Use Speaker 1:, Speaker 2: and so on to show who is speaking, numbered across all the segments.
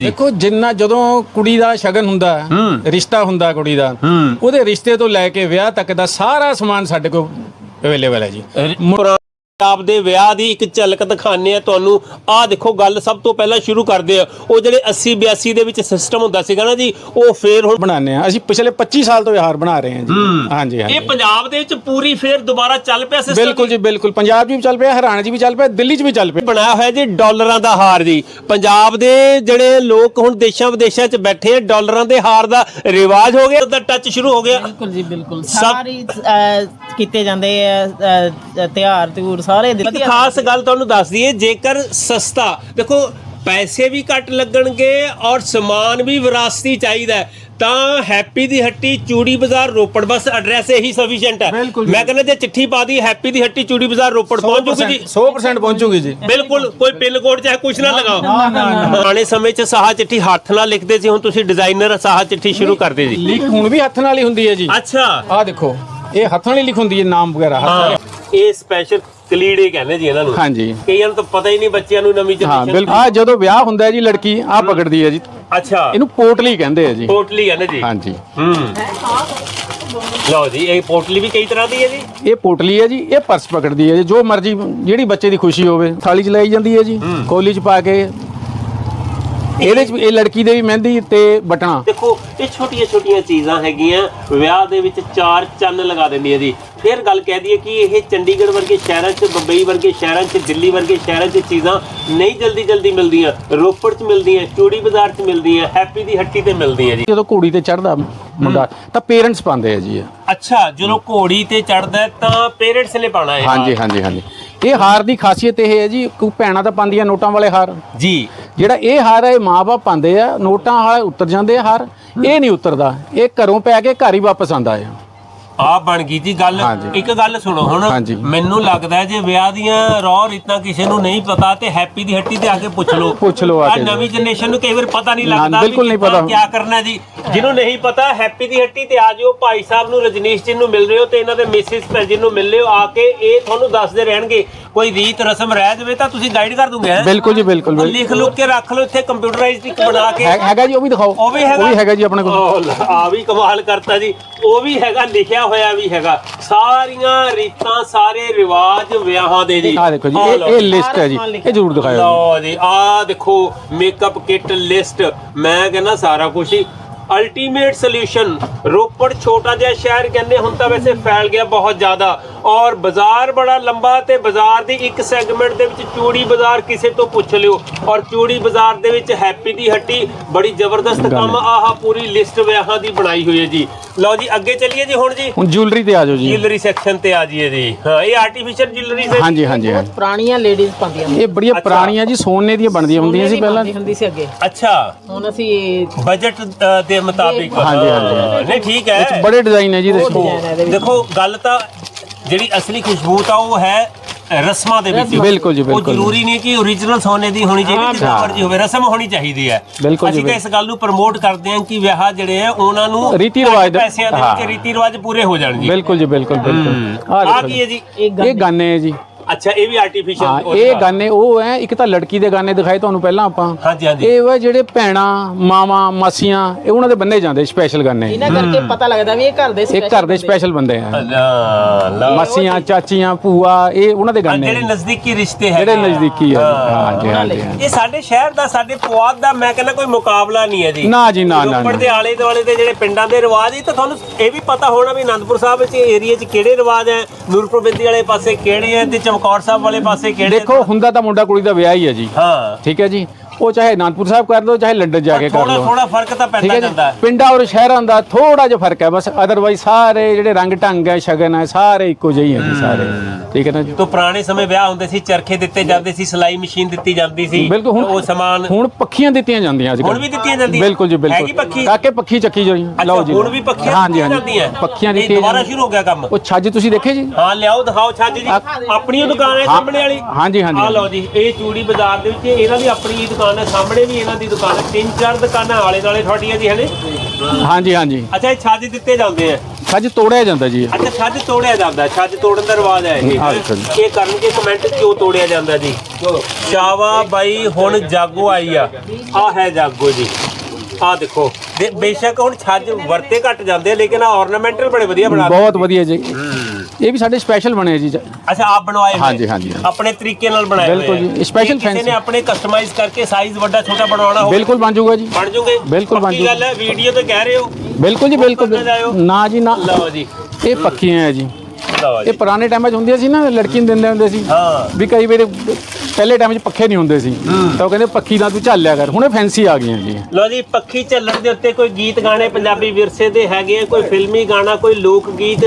Speaker 1: ਦੇਖੋ ਜਿੰਨਾ ਜਦੋਂ ਕੁੜੀ ਦਾ ਸ਼ਗਨ ਹੁੰਦਾ। ਰਿਸ਼ਤਾ ਹੁੰਦਾ ਕੁੜੀ ਦਾ। ਉਹਦੇ ਰਿਸ਼ਤੇ ਤੋਂ ਲੈ ਕੇ ਵਿਆਹ ਤੱਕ ਦਾ ਸਾਰਾ ਸਮਾਨ ਸਾਡੇ ਕੋਲ ਅਵੇਲੇਬਲ ਹੈ ਜੀ
Speaker 2: ਪੰਜਾਬ ਦੇ ਵਿਆਹ ਦੀ ਇੱਕ ਝਲਕ ਦਿਖਾਣੇ ਆ ਤੁਹਾਨੂੰ। ਆਹ ਦੇਖੋ ਗੱਲ ਸਭ ਤੋਂ ਪਹਿਲਾਂ ਸ਼ੁਰੂ ਕਰਦੇ ਆ ਉਹ ਜਿਹੜੇ 80 82 ਦੇ ਵਿੱਚ ਸਿਸਟਮ ਹੁੰਦਾ ਸੀਗਾ ਨਾ ਜੀ ਉਹ ਫੇਰ ਹੁਣ
Speaker 1: ਬਣਾਉਂਦੇ ਆ ਅਸੀਂ ਪਿਛਲੇ 25 ਸਾਲ ਤੋਂ ਇਹ ਹਾਰ ਬਣਾ ਰਹੇ ਹਾਂ ਜੀ। ਹਾਂਜੀ
Speaker 2: ਇਹ
Speaker 1: ਹਾਂਜੀ
Speaker 2: ਪੰਜਾਬ ਦੇ ਵਿੱਚ ਪੂਰੀ ਫੇਰ ਦੁਬਾਰਾ ਚੱਲ ਪਿਆ ਸਿਸਟਮ
Speaker 1: ਬਿਲਕੁਲ ਜੀ। ਬਿਲਕੁਲ। ਪੰਜਾਬ 'ਚ ਵੀ ਚੱਲ ਪਿਆ ਹਰਿਆਣਾ 'ਚ ਵੀ ਚੱਲ ਪਿਆ ਦਿੱਲੀ 'ਚ ਵੀ ਚੱਲ ਪਿਆ।
Speaker 2: ਬਣਾਇਆ ਹੋਇਆ ਜੀ ਡਾਲਰਾਂ ਦਾ ਹਾਰ ਜੀ। ਪੰਜਾਬ ਦੇ ਜਿਹੜੇ ਲੋਕ ਹੁਣ ਦੇਸ਼ਾਂ ਵਿਦੇਸ਼ਾਂ 'ਚ ਬੈਠੇ ਆ ਡਾਲਰਾਂ ਦੇ ਹਾਰ ਦਾ ਰਿਵਾਜ ਹੋ ਗਿਆ ਉਹਦਾ ਟੱਚ ਸ਼ੁਰੂ ਹੋ ਗਿਆ।
Speaker 3: ਬਿਲਕੁਲ ਜੀ ਬਿਲਕੁਲ। ਸਾਰੀ ਕੀਤੇ ਜਾਂਦੇ ਆ ਅਹ, ਤਿਉਹਾਰ ਤਿਉਰ ਸਾਰੇ
Speaker 2: ਇੱਕ ਖਾਸ ਗੱਲ ਤੁਹਾਨੂੰ ਦੱਸ ਦਈਏ ਜੇਕਰ ਸਸਤਾ ਦੇਖੋ ਪੈਸੇ ਵੀ ਘੱਟ ਲੱਗਣਗੇ ਔਰ ਸਮਾਨ ਵੀ ਵਿਰਾਸਤੀ ਚਾਹੀਦਾ ਹੈ, ਤਾਂ ਹੈਪੀ ਦੀ ਹੱਟੀ ਚੂੜੀ ਬਾਜ਼ਾਰ ਰੋਪੜ ਬਸ ਐਡਰੈਸ ਇਹੀ ਸਫੀਸ਼ੀਐਂਟ ਹੈ।
Speaker 1: ਬਿਲਕੁਲ ਜੀ।
Speaker 2: ਮੈਂ ਕਹਿੰਦਾ ਜੇ ਚਿੱਠੀ ਪਾ ਦੀ ਹੈਪੀ ਦੀ ਹੱਟੀ ਚੂੜੀ ਬਾਜ਼ਾਰ ਰੋਪੜ ਪਹੁੰਚ ਜੂਗੀ ਜੀ।
Speaker 1: 100% ਪਹੁੰਚੂਗੀ ਜੀ।
Speaker 2: ਬਿਲਕੁਲ ਕੋਈ ਪਿੰਨ ਕੋਡ ਚਾਹੇ ਕੁਝ ਨਾ ਲਗਾਓ। ਪੁਰਾਣੇ ਸਮੇਂ 'ਚ ਸਾਹਾ ਚਿੱਠੀ ਹੱਥ ਨਾਲ ਲਿਖਦੇ ਸੀ ਹੁਣ ਤੁਸੀਂ ਡਿਜ਼ਾਈਨਰ ਸਾਹਾ ਚਿੱਠੀ ਸ਼ੁਰੂ ਕਰਦੇ ਜੀ।
Speaker 1: ਲਿਖ ਹੁਣ ਵੀ ਹੱਥ ਨਾਲ ਹੀ ਹੁੰਦੀ ਹੈ ਜੀ।
Speaker 2: ਅੱਛਾ।
Speaker 1: ਆਹ ਦੇਖੋ। ਇਹ ਹੱਥਾਂ ਨਾਲ ਲਿਖ ਹੁੰਦੀ ਹੈ ਨਾਮ ਵਗੈਰਾ ਹੱਥ ਨਾਲ।
Speaker 2: ਹਾਂ ਇਹ ਸਪੈਸ਼ਲ ਕਲੀੜੇ ਕਹਿੰਦੇ ਜੀ ਇਹਨਾਂ ਨੂੰ।
Speaker 1: ਹਾਂਜੀ।
Speaker 2: ਕਈਆਂ ਨੂੰ ਤਾਂ ਪਤਾ ਹੀ ਨਹੀਂ ਬੱਚਿਆਂ ਨੂੰ ਨਵੀਂ
Speaker 1: ਹਾਂ
Speaker 2: ਜਨਰੇਸ਼ਨ
Speaker 1: ਬਿਲਕੁਲ। ਆ ਜਦੋਂ ਵਿਆਹ ਹੁੰਦਾ ਹੈ ਜੀ ਲੜਕੀ ਆ ਪਕੜਦੀ ਹੈ ਜੀ।
Speaker 2: ਅੱਛਾ।
Speaker 1: ਇਹਨੂੰ ਪੋਟਲੀ ਕਹਿੰਦੇ ਆ ਜੀ।
Speaker 2: ਪੋਟਲੀ ਹੈ ਨਾ ਜੀ।
Speaker 1: ਹਾਂਜੀ।
Speaker 2: ਹੂੰ। ਲਓ ਜੀ ਇਹ ਪੋਟਲੀ ਵੀ ਕਈ ਤਰ੍ਹਾਂ ਦੀ ਹੈ ਜੀ।
Speaker 1: ਇਹ ਪੋਟਲੀ ਹੈ ਜੀ ਇਹ ਪਰਸ ਪਕੜਦੀ ਹੈ ਜੀ। ਜੋ ਮਰਜ਼ੀ ਜਿਹੜੀ ਬੱਚੇ ਦੀ ਖੁਸ਼ੀ ਹੋਵੇ ਥਾਲੀ 'ਚ ਲਾਈ ਜਾਂਦੀ ਹੈ ਜੀ। ਕੋਲੀ 'ਚ ਪਾ ਕੇ ਇਹਦੇ 'ਚ ਇਹ ਲੜਕੀ ਦੇ ਵੀ ਮਹਿੰਦੀ ਤੇ ਬਟਣਾ।
Speaker 2: ਦੇਖੋ ਇਹ ਛੋਟੀਆਂ ਛੋਟੀਆਂ ਚੀਜ਼ਾਂ ਹੈਗੀਆਂ। ਵਿਆਹ ਦੇ ਵਿੱਚ ਚਾਰ ਚੰਨ ਲਗਾ ਦਿੰਦੀ ਹੈ ਜੀ। ਫਿਰ ਗੱਲ ਕਹਿ ਦਈਏ ਕਿ ਇਹ ਚੰਡੀਗੜ੍ਹ ਵਰਗੇ ਸ਼ਹਿਰਾਂ 'ਚ ਬੰਬਈ ਵਰਗੇ ਸ਼ਹਿਰਾਂ 'ਚ ਦਿੱਲੀ ਵਰਗੇ ਸ਼ਹਿਰਾਂ 'ਚ ਚੀਜ਼ਾਂ ਨਹੀਂ ਜਲਦੀ ਜਲਦੀ ਮਿਲਦੀਆਂ। ਰੋਪੜ 'ਚ ਮਿਲਦੀਆਂ ਚੂੜੀ ਬਾਜ਼ਾਰ 'ਚ ਮਿਲਦੀਆਂ ਹੈਪੀ ਦੀ ਹੱਟੀ ਤੇ ਮਿਲਦੀਆਂ ਜੀ।
Speaker 1: ਜਦੋਂ ਘੋੜੀ ਤੇ ਚੜਦਾ ਮੁੰਡਾ ਤਾਂ ਪੇਰੈਂਟਸ ਪਾਉਂਦੇ ਆ ਜੀ ਇਹ।
Speaker 2: ਅੱਛਾ ਜਦੋਂ ਘੋੜੀ ਤੇ ਚੜਦਾ ਤਾਂ ਪੇਰੈਂਟਸ ਨੇ ਪਾਣਾ ਹੈ
Speaker 1: ਹਾਂਜੀ ਹਾਂਜੀ ਹਾਂਜੀ। ਇਹ ਹਾਰ ਦੀ ਖਾਸੀਅਤ ਇਹ ਹੈ ਜੀ ਭੈਣਾਂ ਤਾਂ ਪਾਉਂਦੀਆਂ ਨੋਟਾਂ ਵਾਲੇ ਹਾਰ।
Speaker 2: ਜੀ।
Speaker 1: ਜਿਹੜਾ ਇਹ ਹਾਰ ਹੈ, ਇਹ ਮਾਪੇ ਪਾਉਂਦੇ ਆ, ਨੋਟਾਂ ਵਾਲੇ ਉਤਰ ਜਾਂਦੇ ਆ ਹਾਰ, ਇਹ ਨਹੀਂ ਉਤਰਦਾ। ਇਹ ਘਰੋਂ ਪੈ ਕੇ ਘਰ ਹੀ ਵਾਪਸ ਆਉਂਦਾ ਹੈ
Speaker 2: ਆ ਬਣ ਗਈ ਜੀ ਗੱਲ।
Speaker 1: ਹਾਂਜੀ।
Speaker 2: ਇੱਕ ਗੱਲ ਸੁਣੋ ਹੁਣ।
Speaker 1: ਹਾਂਜੀ।
Speaker 2: ਮੈਨੂੰ ਲੱਗਦਾ ਹੈ ਜੇ ਵਿਆਹ ਦੀਆਂ ਰੌ ਰੀਤਾਂ ਕਿਸੇ ਨੂੰ ਨਹੀਂ ਪਤਾ ਤੇ ਹੈਪੀ ਦੀ ਹੱਟੀ ਤੇ ਆ ਕੇ ਪੁੱਛ ਲਓ।
Speaker 1: ਪੁੱਛ ਲਓ ਆ
Speaker 2: ਆਹ
Speaker 1: ਕੇ ਜੀ।
Speaker 2: ਨਵੀਂ ਜਨਰੇਸ਼ਨ ਨੂੰ ਕਈ ਵਾਰ ਪਤਾ ਨਹੀਂ
Speaker 1: ਨਾ,
Speaker 2: ਲੱਗਦਾ
Speaker 1: ਬਿਲਕੁਲ ਨਹੀਂ ਪਤਾ।
Speaker 2: ਕੀ ਕਰਨਾ ਜੀ। ਜਿਹਨੂੰ ਨਹੀਂ ਪਤਾ ਹੈਪੀ ਦੀ ਹੱਟੀ ਤੇ ਆ ਜਿਓ। ਭਾਈ ਸਾਹਿਬ ਨੂੰ ਰਜਨੀਸ਼ ਜੀ ਨੂੰ ਮਿਲ ਰਹੇ ਹੋ ਤੇ ਇਹਨਾਂ ਦੇ ਮਿਸਿਸ ਭੈਣ ਨੂੰ ਮਿਲ ਰਹੇ ਹੋ ਆ ਕੇ ਇਹ ਤੁਹਾਨੂੰ ਦੱਸਦੇ ਰਹਿਣਗੇ। ਕੋਈ ਰੀਤ ਰਸਮ ਰਹਿ ਜਾਵੇ ਤਾਂ ਤੁਸੀਂ ਗਾਈਡ ਕਰ ਦੂੰਗੇ ਹੈਂ?
Speaker 1: ਬਿਲਕੁਲ ਜੀ ਬਿਲਕੁਲ ਬਿਲਕੁਲ।
Speaker 2: ਲਿਖ ਲੁੱਕ ਕੇ ਰੱਖ ਲਓ ਇੱਥੇ ਕੰਪਿਊਟਰਾਈਜ਼ਡ ਇੱਕ ਬਣਾ ਕੇ।
Speaker 1: ਹੈ- ਹੈਗਾ ਜੀ ਉਹ ਵੀ ਦਿਖਾਓ।
Speaker 2: ਉਹ ਵੀ ਹੈਗਾ?
Speaker 1: ਜੀ ਆਪਣੇ ਕੋਲ।
Speaker 2: ਲੈ, ਆ ਵੀ ਕਮਾਲ ਕਰਤਾ ਜੀ। ਉਹ ਵੀ ਹੈਗਾ ਲਿਖਿਆ ਹੋਇਆ ਵੀ ਹੈਗਾ। ਸਾਰੀਆਂ ਰੀਤਾਂ ਸਾਰੇ ਰਿਵਾਜ ਵਿਆਹਾਂ ਦੇ ਜੀ।
Speaker 1: ਦੇਖੋ ਜੀ
Speaker 2: ਆਹ
Speaker 1: ਇਹ
Speaker 2: ਲਓ
Speaker 1: ਇਹ ਲਿਸਟ ਹੈ ਜੀ। ਇਹ ਜ਼ਰੂਰ ਦਿਖਾਓ ਜੀ।
Speaker 2: ਲਓ ਜੀ ਆ ਦੇਖੋ ਮੇਕਅਪ ਕਿਟ ਲਿਸਟ ਮੈਂ ਕਹਿੰਦਾ ਸਾਰਾ ਕੁਝ ਹੀ ਅਲਟੀਮੇਟ ਸੋਲੂਸ਼ਨ ਰੋਪੜ ਛੋਟਾ ਜਿਹਾ ਸ਼ਹਿਰ ਕਹਿੰਦੇ ਹੁਣ ਤਾਂ ਵੈਸੇ ਫੈਲ ਗਿਆ ਬਹੁਤ ਜ਼ਿਆਦਾ। ਔਰ ਬਾਜ਼ਾਰ ਬੜਾ ਲੰਬਾ ਤੇ ਬਾਜ਼ਾਰ ਦੀ ਇੱਕ ਸੈਗਮੈਂਟ ਦੇ ਵਿੱਚ ਚੂੜੀ ਬਾਜ਼ਾਰ ਕਿਸੇ ਤੋਂ ਪੁੱਛ ਲਿਓ। ਔਰ ਚੂੜੀ ਬਾਜ਼ਾਰ ਦੇ ਵਿੱਚ ਹੈਪੀ ਦੀ ਹੱਟੀ ਬੜੀ ਜ਼ਬਰਦਸਤ ਕੰਮ ਆਹ ਪੂਰੀ ਲਿਸਟ ਵਿਆਹਾਂ ਦੀ ਬਣਾਈ ਹੋਈ ਹੈ ਜੀ। ਲਓ ਜੀ ਅੱਗੇ ਚੱਲੀਏ ਜੀ ਹੁਣ ਜੀ।
Speaker 1: ਹੁਣ ਜੁਐਲਰੀ ਤੇ ਆ ਜਾਓ ਜੀ।
Speaker 2: ਜਿਊਲਰੀ ਸੈਕਸ਼ਨ ਤੇ ਆ ਜਾਈਏ ਜੀ। ਹਾਂ ਇਹ ਆਰਟੀਫੀਸ਼ੀਅਲ ਜਿਊਲਰੀ ਸੇ
Speaker 1: ਹਾਂਜੀ ਹਾਂਜੀ ਹਾਂਜੀ।
Speaker 3: ਪੁਰਾਣੀਆਂ ਲੇਡੀਜ਼ ਪਾਉਂਦੀਆਂ।
Speaker 1: ਇਹ ਬੜੀਆਂ ਪੁਰਾਣੀਆਂ ਜੀ ਸੋਨੇ ਦੀਆਂ ਬਣਦੀਆਂ ਹੁੰਦੀਆਂ ਸੀ ਪਹਿਲਾਂ।
Speaker 3: ਹੁੰਦੀ ਸੀ ਅੱਗੇ।
Speaker 2: ਅੱਛਾ।
Speaker 3: ਹੁਣ ਅਸੀਂ
Speaker 2: ਬਜਟ ਦੇ ਮੁਤਾਬਿਕ।
Speaker 1: ਹਾਂਜੀ, ਹਾਂਜੀ,
Speaker 2: ਨਹੀਂ ਠੀਕ ਹੈ।
Speaker 1: ਬੜੇ ਡਿਜ਼ਾਈਨ ਹੈ ਜੀ ਇਹਦੇ 'ਚ।
Speaker 2: ਦੇਖੋ ਗੱਲ ਤਾਂ ਜਿਹੜੀ ਅਸਲੀ ਖੁਸ਼ਬੂ ਤਾਂ ਉਹ ਹੈ ਰਸਮਾਂ ਦੇ ਵਿੱਚ।
Speaker 1: ਬਿਲਕੁਲ ਜੀ,
Speaker 2: ਉਹ
Speaker 1: ਬਿਲਕੁਲ।
Speaker 2: ਜ਼ਰੂਰੀ ਨਹੀਂ ਕਿ ਓਰੀਜਨਲ ਸੋਨੇ ਦੀ ਹੋਣੀ ਚਾਹੀਦੀ ਜਿੰਨਾ। ਮਰਜ਼ੀ ਹੋਵੇ ਰਸਮ ਹੋਣੀ ਚਾਹੀਦੀ ਹੈ।
Speaker 1: ਬਿਲਕੁਲ ਜੀ,
Speaker 2: ਅਸੀਂ ਤਾਂ ਇਸ ਗੱਲ ਨੂੰ ਪ੍ਰਮੋਟ ਕਰਦੇ ਹਾਂ ਕਿ ਵਿਆਹ ਜਿਹੜੇ ਆ ਉਹਨਾਂ ਨੂੰ
Speaker 1: ਰੀਤੀ ਰਿਵਾਜ ਦੇ-
Speaker 2: ਪੈਸਿਆਂ ਦੇ ਵਿੱਚ
Speaker 1: ਹਾਂ।
Speaker 2: ਰੀਤੀ ਰਿਵਾਜ ਪੂਰੇ ਹੋ ਜਾਣ ਜੀ।
Speaker 1: ਬਿਲਕੁਲ ਜੀ ਬਿਲਕੁਲ ਬਿਲਕੁਲ।
Speaker 2: ਆ ਕੀ। ਹੈ ਜੀ?
Speaker 1: ਇਹ ਗਾਨੇ ਹੈ ਜੀ।
Speaker 2: ਅੱਛਾ ਇਹ ਵੀ
Speaker 1: ਹਾਂ
Speaker 2: ਆਰਟੀਫੀਸ਼ੀਅਲ
Speaker 1: ਇਹ ਗਾਨੇ ਉਹ ਹੈ ਇੱਕ ਤਾਂ ਲੜਕੀ ਦੇ ਗਾਨੇ ਦਿਖਾਏ ਤੁਹਾਨੂੰ ਪਹਿਲਾਂ ਆਪਾਂ।
Speaker 2: ਹਾਂਜੀ ਹਾਂਜੀ।
Speaker 1: ਇਹ ਵਾ ਜਿਹੜੇ ਭੈਣਾਂ ਮਾਵਾਂ ਮਾਸੀਆਂ ਇਹ ਉਹਨਾਂ ਦੇ ਬੰਨੇ ਜਾਂਦੇ ਸਪੈਸ਼ਲ ਗਾਨੇ।
Speaker 3: ਇਹਨਾਂ ਕਰਕੇ ਪਤਾ ਲੱਗਦਾ ਵੀ ਇਹ ਘਰ ਦੇ
Speaker 1: ਇਹ ਘਰ ਦੇ ਸਪੈਸ਼ਲ ਬੰਦੇ ਆ। ਮਾਸੀਆਂ ਚਾਚੀਆਂ ਭੂਆ ਇਹ ਉਹਨਾਂ ਦੇ ਗਾਨੇ
Speaker 2: ਜਿਹੜੇ। ਨਜ਼ਦੀਕੀ ਰਿਸ਼ਤੇ ਹੈ
Speaker 1: ਜਿਹੜੇ ਨਜ਼ਦੀਕੀ ਆ। ਹਾਂ। ਜੀ ਹਾਂ ਜੀ ਹਾਂ ਜੀ।
Speaker 2: ਇਹ ਸਾਡੇ ਸ਼ਹਿਰ ਦਾ ਸਾਡੇ ਪੁਆਧ ਦਾ ਮੈਂ ਕਹਿੰਦਾ ਕੋਈ ਮੁਕਾਬਲਾ ਨਹੀਂ ਹੈ ਜੀ।
Speaker 1: ਨਾ ਜੀ, ਨਾ, ਨਾ,
Speaker 2: ਰੋਪੜ
Speaker 1: ਨਾ।
Speaker 2: ਦੇ ਆਲੇ ਦੁਆਲੇ ਦੇ ਜਿਹੜੇ ਪਿੰਡਾਂ ਦੇ ਰਿਵਾਜ ਹੀ ਤਾਂ ਤੁਹਾਨੂੰ ਇਹ ਵੀ ਪਤਾ ਹੋਣਾ ਵੀ ਅਨੰਦਪੁਰ ਸਾਹਿਬ ਵਿੱਚ ਏਰੀਆ 'ਚ ਕਿਹੜੇ ਰਿਵਾਜ ਹੈ? ਨੂਰਪੁਰ ਬਿੰਦੀ ਵਾਲੇ ਪਾਸੇ ਕਿਹੜੇ ਹੈ ਤੇ ਚਮਕੌਰ ਸਾਹਿਬ ਵਾਲੇ ਪਾਸੇ ਕਿਹੜੇ
Speaker 1: ਦੇਖੋ ਹੁੰਦਾ ਤਾਂ ਮੁੰਡਾ ਕੁੜੀ ਦਾ ਵਿਆਹ ਹੀ ਹੈ ਜੀ।
Speaker 2: ਹਾਂ।
Speaker 1: ਠੀਕ ਹੈ ਜੀ। ਉਹ ਚਾਹੇ ਅਨੰਦਪੁਰ ਸਾਹਿਬ ਕਰ ਲਓ ਚਾਹੇ ਲੰਡਨ ਜਾ ਕੇ ਕਰ
Speaker 2: ਥੋੜਾ
Speaker 1: ਲਓ।
Speaker 2: ਥੋੜਾ ਫ਼ਰਕ ਤਾਂ
Speaker 1: ਠੀਕ
Speaker 2: ਪੈਂਦਾ
Speaker 1: ਹੈ ਜੀ?
Speaker 2: ਜਾਂਦਾ ਹੈ।
Speaker 1: ਪਿੰਡਾਂ ਔਰ ਸ਼ਹਿਰਾਂ ਦਾ ਥੋੜਾ ਜਿਹਾ ਫ਼ਰਕ ਹੈ ਬਸ ਅਦਰਵਾਈਜ਼ ਸਾਰੇ ਜਿਹੜੇ ਰੰਗ ਢੰਗ ਹੈ ਸ਼ਗਨ ਹੈ ਸਾਰੇ ਇੱਕੋ ਜਿਹੇ ਹੀ ਹੈ ਜੀ ਸਾਰੇ। ਠੀਕ ਹੈ ਨਾ ਜੀ?
Speaker 2: ਤੋਂ ਪੁਰਾਣੇ ਸਮੇਂ ਵਿਆਹ ਹੁੰਦੇ ਸੀ ਚਰਖੇ ਦਿੱਤੇ ਜਾਂਦੇ ਸੀ ਸਲਾਈ ਮਸ਼ੀਨ ਦਿੱਤੀ ਜਾਂਦੀ ਸੀ
Speaker 1: ਬਿਲਕੁਲ ਹੁਣ
Speaker 2: ਉਹ ਸਮਾਨ
Speaker 1: ਹੁਣ ਪੱਖੀਆਂ ਦਿੱਤੀਆਂ ਜਾਂਦੀਆਂ ਅੱਜ
Speaker 2: ਹੁਣ ਵੀ ਦਿੱਤੀਆਂ ਜਾਂਦੀਆਂ?
Speaker 1: ਬਿਲਕੁਲ ਜੀ ਬਿਲਕੁਲ।
Speaker 2: ਹੈਗੀ ਪੱਖੀ?
Speaker 1: ਪੱਖੀ ਚੱਕੀ ਜੋ ਜੀ।
Speaker 2: ਅੱਛਾ ਹੁਣ ਵੀ ਪੱਖੀਆਂ
Speaker 1: ਹਾਂਜੀ
Speaker 2: ਦਿੱਤੀਆਂ
Speaker 1: ਹਾਂਜੀ।
Speaker 2: ਜਾਂਦੀਆਂ?
Speaker 1: ਪੱਖੀਆਂ
Speaker 2: ਇਹ
Speaker 1: ਦਿੱਤੀਆਂ
Speaker 2: ਦੁਬਾਰਾ
Speaker 1: ਜਾਂਦੀਆਂ।
Speaker 2: ਸ਼ੁਰੂ ਹੋ ਗਿਆ ਕੰਮ?
Speaker 1: ਉਹ ਛੱਜ ਤੁਸੀਂ ਦੇਖੇ ਜੀ?
Speaker 2: ਹਾਂ ਲਿਆਓ ਦਿਖਾਓ ਛੱਜ ਜੀ। ਆਪਣੀ ਉਹ ਦੁਕਾਨ ਹੈ ਸਾਹਮਣੇ ਵਾਲੀ।
Speaker 1: ਹਾਂਜੀ, ਹਾਂਜੀ।
Speaker 2: ਆ ਲਓ ਜੀ ਇਹ ਚੂੜੀ ਬਾਜ਼ਾਰ ਦੇ ਵਿੱਚ ਇਹਨਾਂ ਦੀ ਆਪਣੀ ਹੀ ਦੁਕਾਨ ਹੈ ਸਾਹਮਣੇ ਵੀ ਇਹਨਾਂ ਦੀ ਦੁਕਾਨ ਹੈ। ਤਿੰਨ ਚਾਰ ਦੁਕਾਨਾਂ ਆਲੇ ਦੁਆਲੇ ਤੁਹਾਡੀਆਂ ਜੀ ਹਲੇ?
Speaker 1: ਹਾਂਜੀ ਹਾਂਜੀ।
Speaker 2: ਅੱਛਾ ਇਹ ਛੱਜ ਦਿੱਤੇ ਜਾਂਦੇ ਆ?
Speaker 1: ਛੱਜ ਤੋੜਿਆ ਜਾਂਦਾ ਜੀ ਇਹ।
Speaker 2: ਅੱਛਾ ਛੱਜ ਤੋੜਿਆ ਜਾਂਦਾ ਛੱਜ ਤੋੜਨ ਦਾ ਰਿਵਾਜ ਹੈ ਇਹ।
Speaker 1: ਹਾਂ।
Speaker 2: ਇਹ ਕਰਨਗੇ ਕਮੈਂਟ ਕਿਉਂ ਤੋੜਿਆ ਜਾਂਦਾ ਜੀ? ਸ਼ਾਵਾ ਬਾਈ ਹੁਣ ਜਾਗੋ ਆਈ ਆ। ਆ ਹੈ ਜਾਗੋ ਜੀ। ਆ ਦੇਖੋ। ਦੇ- ਬੇਸ਼ੱਕ ਹੁਣ ਛੱਜ ਵਰਤੇ ਘਟ ਜਾਂਦੇ ਆ, ਲੇਕਿਨ ਆ ornamental ਬੜੇ ਵਧੀਆ ਬਣਾ ਦਿੱਤੇ।
Speaker 1: ਬਹੁਤ ਵਧੀਆ ਜੀ। ਇਹ ਵੀ ਸਾਡੇ ਸਪੈਸ਼ਲ ਬਣੇ ਜੀ।
Speaker 2: ਅੱਛਾ ਆਪ ਬਣਵਾਏ ਹੋਏ।
Speaker 1: ਹਾਂਜੀ, ਹਾਂਜੀ, ਹਾਂਜੀ।
Speaker 2: ਆਪਣੇ ਤਰੀਕੇ ਨਾਲ ਬਣਾਏ
Speaker 1: ਬਿਲਕੁਲ
Speaker 2: ਹੋਏ ਆ।
Speaker 1: ਜੀ, special
Speaker 2: ਜੇ ਕਿਸੇ
Speaker 1: fancy।
Speaker 2: ਨੇ ਆਪਣੇ ਕਸਟਮਾਈਜ਼ ਕਰਕੇ ਸਾਈਜ਼ ਵੱਡਾ ਛੋਟਾ ਬਣਵਾਉਣਾ ਹੋਵੇ
Speaker 1: ਬਿਲਕੁਲ ਬਣ ਜਾਊਗਾ ਜੀ।
Speaker 2: ਬਣ ਜੂਗੇ
Speaker 1: ਬਿਲਕੁਲ ਬਣ
Speaker 2: ਪੱਕੀ ਗੱਲ ਹੈ ਵੀਡੀਓ ਤੇ ਕਹਿ ਰਹੇ ਹੋ।
Speaker 1: ਬਿਲਕੁਲ ਜੀ ਬਿਲਕੁਲ। ਨਾ ਜੀ ਨਾ।
Speaker 2: ਲਓ ਜੀ।
Speaker 1: ਇਹ ਪੱਕੀਆਂ ਹੈ ਜੀ।
Speaker 2: ਲਓ
Speaker 1: ਇਹ
Speaker 2: ਜੀ
Speaker 1: ਪੁਰਾਣੇ ਟਾਈਮਾਂ 'ਚ ਹੁੰਦੀਆਂ ਸੀ ਨਾ ਲੜਕੀ ਨੂੰ ਦਿੰਦੇ ਹੁੰਦੇ ਸੀ।
Speaker 2: ਹਾਂ।
Speaker 1: ਵੀ ਕਈ ਵਾਰ ਪਹਿਲੇ ਟਾਈਮ 'ਚ ਪੱਖੇ ਨਹੀਂ ਹੁੰਦੇ ਸੀ। ਤਾਂ ਉਹ ਕਹਿੰਦੇ ਪੱਖੀ ਨਾਲ ਤੂੰ ਝੱਲਿਆ ਕਰ। ਹੁਣੇ ਫੈਂਸੀ ਆ ਗਈਆਂ ਜੀ।
Speaker 2: ਲੋ ਜੀ ਪੱਖੀ ਝੱਲਣ ਦੇ ਉੱਤੇ ਕੋਈ ਗੀਤ ਗਾਣੇ ਪੰਜਾਬੀ ਵਿਰਸੇ ਦੇ ਹੈਗੇ ਆ ਕੋਈ ਫਿਲਮੀ ਗਾਣਾ ਕੋਈ ਲੋਕ ਗੀਤ।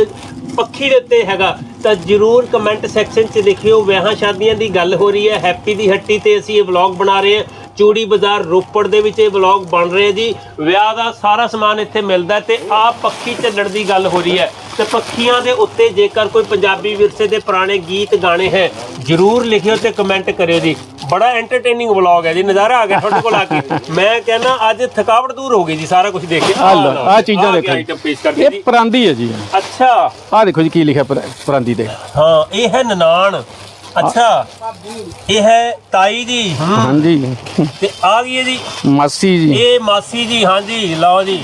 Speaker 2: ਪੱਖੀ ਦੇ ਉੱਤੇ ਹੈਗਾ, ਤਾਂ ਜਰੂਰ ਕਮੈਂਟ ਸੈਕਸ਼ਨ 'ਚ ਲਿਖਿਓ। ਵਿਆਹਾਂ ਸ਼ਾਦੀਆਂ ਦੀ ਗੱਲ ਹੋ ਰਹੀ ਹੈ ਹੈਪੀ ਦੀ ਹੱਟੀ ਤੇ ਅਸੀਂ ਇਹ ਵਲੌਗ ਬਣਾ ਰਹੇ ਹਾਂ। ਚੂੜੀ ਬਾਜ਼ਾਰ ਰੋਪੜ ਦੇ ਵਿੱਚ ਇਹ ਵਲੌਗ ਬਣ ਰਿਹਾ ਜੀ। ਵਿਆਹ ਦਾ ਸਾਰਾ ਸਮਾਨ ਇੱਥੇ ਮਿਲਦਾ ਤੇ ਆ ਪੱਖੀ ਝੱਲਣ ਦੀ ਗੱਲ ਹੋ ਰਹੀ ਹੈ। ਤੇ ਪੱਖੀਆਂ ਦੇ ਉੱਤੇ ਜੇਕਰ ਕੋਈ ਪੰਜਾਬੀ ਵਿਰਸੇ ਦੇ ਪੁਰਾਣੇ ਗੀਤ ਗਾਣੇ ਹੈ ਜਰੂਰ ਲਿਖਿਓ ਤੇ ਕਮੈਂਟ ਕਰਿਓ ਜੀ। ਬੜਾ ਐਂਟਰਟੇਨਿੰਗ ਵਲੌਗ ਹੈ ਜੀ। ਨਜ਼ਾਰਾ ਆ ਗਿਆ ਤੁਹਾਡੇ ਕੋਲ ਆ ਕੇ। ਮੈਂ ਕਹਿੰਦਾ ਅੱਜ ਥਕਾਵਟ ਦੂਰ ਹੋ ਗਈ ਜੀ ਸਾਰਾ ਕੁਝ ਦੇਖ ਕੇ।
Speaker 1: ਆ ਲਓ ਆ ਚੀਜ਼ਾਂ ਦੇਖੋ ਇਹ ਪਰਾਂਦੀ ਹੈ ਜੀ।
Speaker 2: ਅੱਛਾ।
Speaker 1: ਆਹ ਦੇਖੋ ਜੀ ਕੀ ਲਿਖਿਆ ਪਰ- ਪਰਾਂਦੀ ਤੇ।
Speaker 2: ਹਾਂ ਇਹ ਹੈ ਨਨਾਣ। ਅੱਛਾ। ਇਹ ਹੈ ਤਾਈ ਜੀ।
Speaker 1: ਹਾਂਜੀ।
Speaker 2: ਤੇ ਆ ਗਈ ਹੈ ਜੀ
Speaker 1: ਮਾਸੀ ਜੀ।
Speaker 2: ਇਹ ਮਾਸੀ ਜੀ ਹਾਂਜੀ ਲਓ ਜੀ।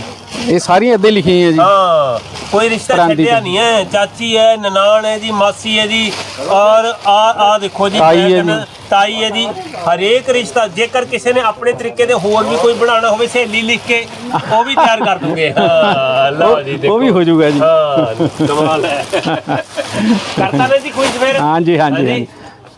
Speaker 1: ਇਹ ਸਾਰੀਆਂ ਇੱਦਾਂ ਲਿਖੀਆਂ ਜੀ।
Speaker 2: ਹਾਂ ਕੋਈ ਰਿਸ਼ਤਾ ਛੱਡਿਆ। ਨਹੀਂ ਹੈ। ਚਾਚੀ ਹੈ ਨਨਾਣ ਹੈ ਜੀ ਮਾਸੀ ਹੈ ਜੀ। ਔਰ ਆ ਆ ਦੇਖੋ ਜੀ
Speaker 1: ਤਾਈ
Speaker 2: ਮੈਂ
Speaker 1: ਹੈ
Speaker 2: ਕਹਿੰਦਾ
Speaker 1: ਜੀ।
Speaker 2: ਤਾਈ ਹੈ ਜੀ। ਹਰੇਕ ਰਿਸ਼ਤਾ ਜੇਕਰ ਕਿਸੇ ਨੇ ਆਪਣੇ ਤਰੀਕੇ ਦੇ ਹੋਰ ਵੀ ਕੋਈ ਬਣਾਉਣਾ ਹੋਵੇ ਸਹੇਲੀ ਲਿਖ ਕੇ ਉਹ ਵੀ ਤਿਆਰ ਕਰ ਦੂੰਗੇ। ਹਾਂ ਲਓ ਜੀ ਦੇਖੋ
Speaker 1: ਉਹ ਵੀ ਹੋ ਜਾਊਗਾ ਜੀ।
Speaker 2: ਹਾਂ ਕਮਾਲ ਹੈ। ਕਰਤਾ ਨਾ ਜੀ ਕੁਝ ਫਿਰ।
Speaker 1: ਹਾਂਜੀ, ਹਾਂਜੀ, ਹਾਂਜੀ।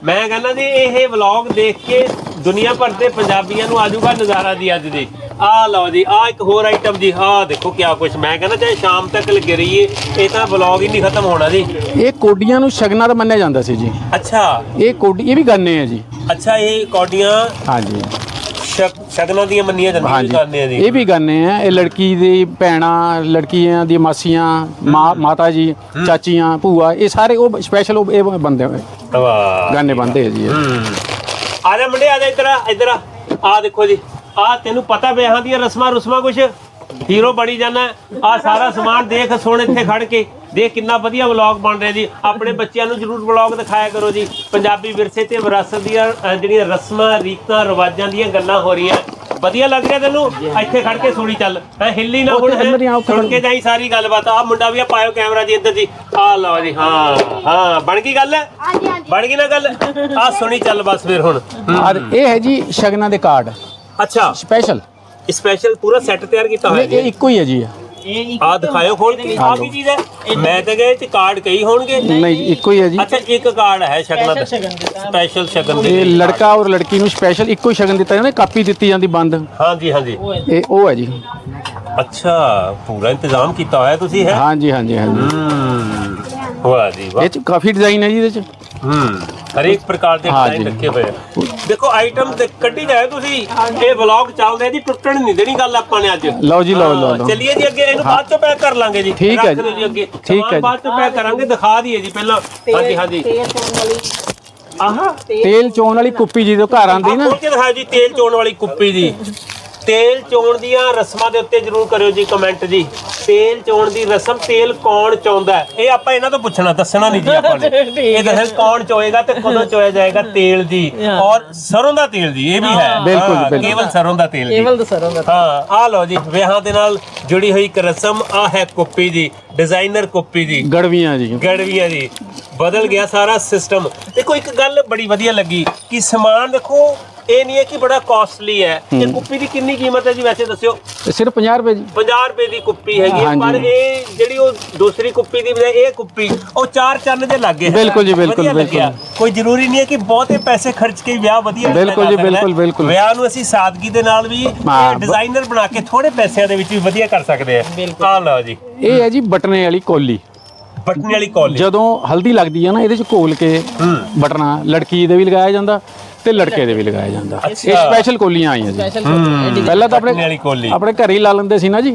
Speaker 2: ਮੈਂ ਕਹਿੰਦਾ ਜੀ ਇਹ ਵਲੌਗ ਦੇਖ ਕੇ ਦੁਨੀਆ ਭਰ ਦੇ ਪੰਜਾਬੀਆਂ ਨੂੰ ਆਜੂਗਾ ਨਜ਼ਾਰਾ ਦੀ ਅੱਜ ਦੀ। ਆਹ ਲਓ ਜੀ ਆਹ ਇੱਕ ਹੋਰ ਆਈਟਮ ਜੀ ਆਹ ਦੇਖੋ ਕਿਆ ਕੁਝ ਮੈਂ ਕਹਿੰਦਾ ਚਾਹੇ ਸ਼ਾਮ ਤੱਕ ਲੱਗੇ ਰਹੀਏ ਇਹ ਤਾਂ ਵਲੌਗ ਹੀ ਨਹੀਂ ਖਤਮ ਹੋਣਾ ਜੀ।
Speaker 1: ਇਹ ਕੋਡੀਆਂ ਨੂੰ ਸ਼ਗਨਾਂ ਦਾ ਮੰਨਿਆ ਜਾਂਦਾ ਸੀ ਜੀ।
Speaker 2: ਅੱਛਾ।
Speaker 1: ਇਹ ਕੋਡੀ ਇਹ ਵੀ ਗਾਨੇ ਆ ਜੀ।
Speaker 2: ਅੱਛਾ ਇਹ ਕੌਡੀਆਂ
Speaker 1: ਹਾਂਜੀ।
Speaker 2: ਸ਼ਕ- ਸ਼ਗਨਾਂ ਦੀਆਂ ਮੰਨੀਆਂ ਜਾਂਦੀਆਂ
Speaker 1: ਹਾਂਜੀ।
Speaker 2: ਗਾਣੇ ਦੀ
Speaker 1: ਇਹ ਵੀ ਗਾਨੇ ਆ ਇਹ ਲੜਕੀ ਦੀ ਭੈਣਾਂ ਲੜਕੀਆਂ ਦੀ ਮਾਸੀਆਂ ਮਾਂ ਮਾਤਾ ਜੀ ਚਾਚੀਆਂ ਭੂਆ ਇਹ ਸਾਰੇ ਉਹ ਸਪੈਸ਼ਲ ਉਹ ਇਹ ਬੰਦੇ ਹੋਏ।
Speaker 2: ਵਾਹ।
Speaker 1: ਗਾਨੇ ਬੰਦੇ ਆ ਜੀ ਇਹ।
Speaker 2: ਹੂੰ। ਆ ਜਾ ਮੁੰਡੇ ਆ ਜਾ ਇੱਧਰ ਆ ਇੱਧਰ ਆ। ਆ ਦੇਖੋ ਜੀ। ਆ ਤੈਨੂੰ ਪਤਾ ਵਿਆਹਾਂ ਦੀਆਂ ਰਸਮਾਂ ਰੁਸਮਾਂ ਕੁਛ? ਹੀਰੋ ਬਣੀ ਜਾਣਾ ਆ ਸਾਰਾ ਸਮਾਨ ਦੇਖ ਸੁਣ ਇੱਥੇ ਖੜ ਕੇ ਦੇਖ ਕਿੰਨਾ ਵਧੀਆ ਵਲੌਗ ਬਣ ਰਿਹਾ ਜੀ। ਆਪਣੇ ਬੱਚਿਆਂ ਨੂੰ ਜਰੂਰ ਵਲੌਗ ਦਿਖਾਇਆ ਕਰੋ ਜੀ। ਪੰਜਾਬੀ ਵਿਰਸੇ ਤੇ ਵਿਰਾਸਤ ਦੀਆਂ ਅ, ਜਿਹੜੀਆਂ ਰਸਮਾਂ ਰੀਤਾਂ ਰਿਵਾਜਾਂ ਦੀਆਂ ਗੱਲਾਂ ਹੋ ਰਹੀਆਂ। ਵਧੀਆ ਲੱਗ ਰਿਹਾ ਤੈਨੂੰ? ਇੱਥੇ ਖੜ ਕੇ ਸੁਣੀ ਚੱਲ। ਹੈ ਹਿੱਲੀ ਨਾ ਹੁਣ
Speaker 1: ਉੱਥੇ ਅੰਦਰ ਹੀ? ਆਓ,
Speaker 2: ਸੁਣ ਕੇ ਜਾਈ ਸਾਰੀ ਗੱਲਬਾਤ। ਆ ਮੁੰਡਾ ਵੀ ਆ ਪਾਇਓ ਕੈਮਰਾ ਜੀ ਇੱਧਰ ਜੀ। ਆ ਲਓ ਜੀ ਹਾਂ ਹਾਂ। ਬਣ ਗਈ ਗੱਲ? ਬਣ ਗਈ ਨਾ ਗੱਲ? ਆ ਸੁਣੀ ਚੱਲ ਬਸ ਫਿਰ ਹੁਣ।
Speaker 1: ਔਰ ਇਹ ਹੈ ਜੀ ਸ਼ਗਨਾਂ ਦੇ ਕਾਰਡ।
Speaker 2: ਅੱਛਾ।
Speaker 1: ਸਪੈਸ਼ਲ।
Speaker 2: ਸਪੈਸ਼ਲ ਪੂਰਾ ਸੈੱਟ ਤਿਆਰ ਕੀਤਾ ਹੋਇਆ ਜੀ
Speaker 1: ਇਹ ਇੱਕੋ ਹੀ ਹੈ ਜੀ।
Speaker 3: ਇਹ ਇੱਕ
Speaker 2: ਆ ਦਿਖਾਇਓ ਖੋਲ ਕੇ। ਆ ਕੀ ਚੀਜ਼ ਹੈ? ਮੈਂ ਤਾਂ ਗਏ ਤੇ ਕਾਰਡ ਕਈ ਹੋਣਗੇ।
Speaker 1: ਨਹੀਂ ਜੀ, ਇੱਕੋ ਹੀ ਹੈ ਜੀ।
Speaker 2: ਅੱਛਾ ਇੱਕ ਕਾਰਡ ਹੈ ਸ਼ਗਨਾਂ ਦਾ। ਸਪੈਸ਼ਲ ਸ਼ਗਨ ਦੇ
Speaker 1: ਇਹ ਲੜਕਾ ਔਰ ਲੜਕੀ ਨੂੰ ਸਪੈਸ਼ਲ ਇੱਕੋ ਹੀ ਸ਼ਗਨ ਦਿੱਤਾ ਜਾਂਦਾ ਕਾਪੀ ਦਿੱਤੀ ਜਾਂਦੀ ਬੰਦ।
Speaker 2: ਹਾਂਜੀ ਹਾਂਜੀ।
Speaker 1: ਇਹ ਉਹ ਹੈ ਜੀ।
Speaker 2: ਅੱਛਾ ਪੂਰਾ ਇੰਤਜ਼ਾਮ ਕੀਤਾ ਹੋਇਆ ਤੁਸੀਂ ਹੈ?
Speaker 1: ਹਾਂਜੀ ਹਾਂਜੀ ਹਾਂਜੀ।
Speaker 2: ਹੂੰ। ਵਾਹ ਜੀ ਵਾਹ।
Speaker 1: ਇਹ ਚ ਕਾਫੀ ਡਿਜ਼ਾਈਨ ਹੈ ਜੀ ਇਹਦੇ ਚ।
Speaker 2: ਹੂੰ। ਹਰੇਕ ਪ੍ਰਕਾਰ ਦੇ ਡਿਜ਼ਾਈਨ
Speaker 1: ਜੀ।
Speaker 2: ਰੱਖੇ ਹੋਏ ਆ। ਦੇਖੋ ਆਈਟਮ ਤੇ ਕੱਢੀ ਜਾਏ ਤੁਸੀਂ ਇਹ ਵਲੌਗ ਚੱਲਦਾ ਇਹਦੀ ਟੁੱਟਣ ਨਹੀਂ ਦੇਣੀ ਗੱਲ ਆਪਾਂ ਨੇ ਅੱਜ।
Speaker 1: ਲਓ ਜੀ, ਲਓ, ਲਓ।
Speaker 2: ਚੱਲੀਏ ਜੀ ਅੱਗੇ ਇਹਨੂੰ ਬਾਅਦ ਚੋਂ ਪੈਕ ਕਰ ਲਾਂਗੇ ਜੀ।
Speaker 1: ਠੀਕ ਹੈ
Speaker 2: ਰੱਖ ਦਿਓ
Speaker 1: ਜੀ।
Speaker 2: ਅੱਗੇ।
Speaker 1: ਠੀਕ ਹੈ ਜੀ।
Speaker 2: ਬਾਅਦ ਚੋਂ ਪੈਕ ਕਰਾਂਗੇ ਦਿਖਾ ਦਈਏ ਜੀ ਪਹਿਲਾਂ। ਹਾਂਜੀ ਹਾਂਜੀ। ਆਹਾ।
Speaker 1: ਤੇਲ ਚੋਣ ਵਾਲੀ ਕੁੱਪੀ ਜੀ ਤੋਂ ਘਰ ਆਂਦੀ ਨਾ।
Speaker 2: ਖੋਲ ਕੇ ਦਿਖਾਓ ਜੀ ਤੇਲ ਚੋਣ ਵਾਲੀ ਕੁੱਪੀ ਦੀ ਤੇਲ ਚੋਣ ਦੀਆਂ ਰਸਮਾਂ ਦੇ ਉੱਤੇ ਜਰੂਰ ਕਰਿਓ ਜੀ ਕਮੈਂਟ ਜੀ। ਤੇਲ ਚੋਣ ਦੀ ਰਸਮ ਤੇਲ ਕੌਣ ਚਾਉਂਦਾ ਹੈ? ਇਹ ਆਪਾਂ ਇਹਨਾਂ ਤੋਂ ਪੁੱਛਣਾ ਦੱਸਣਾ ਨਹੀਂ ਜੀ ਆਪਾਂ ਨੇ। ਇਹ ਦੱਸਣ ਕੌਣ ਚੋਏਗਾ ਤੇ ਕਦੋਂ ਚੋਇਆ ਜਾਏਗਾ ਤੇਲ ਜੀ। ਔਰ ਸਰੋਂ ਦਾ ਤੇਲ ਜੀ ਇਹ ਵੀ ਹੈ।
Speaker 1: ਬਿਲਕੁਲ,
Speaker 2: ਹਾਂ,
Speaker 1: ਬਿਲਕੁਲ।
Speaker 2: ਕੇਵਲ ਸਰੋਂ ਦਾ ਤੇਲ ਜੀ
Speaker 3: ਕੇਵਲ ਦਸਰੋਂ ਦਾ
Speaker 2: ਹਾਂ ਆ ਲਓ ਜੀ ਵਿਆਹਾਂ ਦੇ ਨਾਲ ਜੁੜੀ ਹੋਈ ਇੱਕ ਰਸਮ ਆ ਹੈ ਕੁੱਪੀ ਦੀ ਡਿਜ਼ਾਈਨਰ ਕੁੱਪੀ ਦੀ।
Speaker 1: ਗੜਵੀਆਂ ਜੀ।
Speaker 2: ਗੜਵੀਆਂ ਜੀ ਬਦਲ ਗਿਆ ਸਾਰਾ ਸਿਸਟਮ ਦੇਖੋ ਇੱਕ ਗੱਲ ਬੜੀ ਵਧੀਆ ਲੱਗੀ ਕਿ ਸਮਾਨ ਦੇਖੋ ਇਹ ਨਹੀਂ ਹੈ ਕਿ ਬੜਾ ਕਾਸਟਲੀ ਹੈ। ਇਹ ਕੁੱਪੀ ਦੀ ਕਿੰਨੀ ਕੀਮਤ ਹੈ ਜੀ ਵੈਸੇ ਦੱਸਿਓ?
Speaker 1: ਇਹ ਸਿਰਫ 50 ਰੁਪਏ ਜੀ।
Speaker 2: 50 ਰੁਪਏ ਦੀ ਕੁੱਪੀ ਹੈਗੀ ਹੈ,
Speaker 1: ਹਾਂਜੀ।
Speaker 2: ਪਰ ਇਹ ਜਿਹੜੀ ਉਹ ਦੂਸਰੀ ਕੁੱਪੀ ਦੀ ਬਜਾਏ ਇਹ ਕੁੱਪੀ ਉਹ ਚਾਰ ਚੰਨ ਦੇ ਲੱਗੇ
Speaker 1: ਬਿਲਕੁਲ ਜੀ, ਬਿਲਕੁਲ।
Speaker 2: ਕੋਈ ਜ਼ਰੂਰੀ ਨਹੀਂ ਹੈ ਕਿ ਬਹੁਤੇ ਪੈਸੇ ਖਰਚ ਕੇ ਵਿਆਹ ਵਧੀਆ ਕੀਤਾ
Speaker 1: ਬਿਲਕੁਲ ਜੀ,
Speaker 2: ਜਾ ਸਕਦਾ ਹੈ।
Speaker 1: ਬਿਲਕੁਲ, ਬਿਲਕੁਲ।
Speaker 2: ਵਿਆਹ ਨੂੰ ਅਸੀਂ ਸਾਦਗੀ ਦੇ ਨਾਲ ਵੀ
Speaker 1: ਹਾਂ, ਬ-
Speaker 2: ਡਿਜ਼ਾਈਨਰ ਬਣਾ ਕੇ ਥੋੜੇ ਪੈਸਿਆਂ ਦੇ ਵਿੱਚ ਵੀ ਵਧੀਆ ਕਰ ਸਕਦੇ ਆ। ਆ ਲਓ ਜੀ।
Speaker 1: ਇਹ ਹੈ ਜੀ ਬਟਨੇ ਵਾਲੀ ਕੋਲੀ।
Speaker 2: ਬਟਨੀ ਵਾਲੀ ਕਾਲਜ
Speaker 1: ਜਦੋਂ ਹਲਦੀ ਲੱਗਦੀ ਹੈ ਨਾ ਇਹਦੇ ਚ ਘੋਲ ਕੇ ਬਟਨਾ ਲੜਕੀ ਦੇ ਵੀ ਲਗਾਇਆ ਜਾਂਦਾ। ਤੇ ਲੜਕੇ ਦੇ ਵੀ ਲਗਾਇਆ ਜਾਂਦਾ। ਇਹ। ਸਪੈਸ਼ਲ ਕੋਲੀਆਂ ਆਈਆਂ ਜੀ।
Speaker 3: ਸਪੈਸ਼ਲ
Speaker 1: ਪਹਿਲਾਂ ਤਾਂ
Speaker 2: ਵਾਲੀ
Speaker 1: ਆਪਣੇ
Speaker 2: ਕੋਲੀ।
Speaker 1: ਆਪਣੇ ਘਰੇ ਹੀ ਲਾ ਲੈਂਦੇ ਸੀ ਨਾ ਜੀ।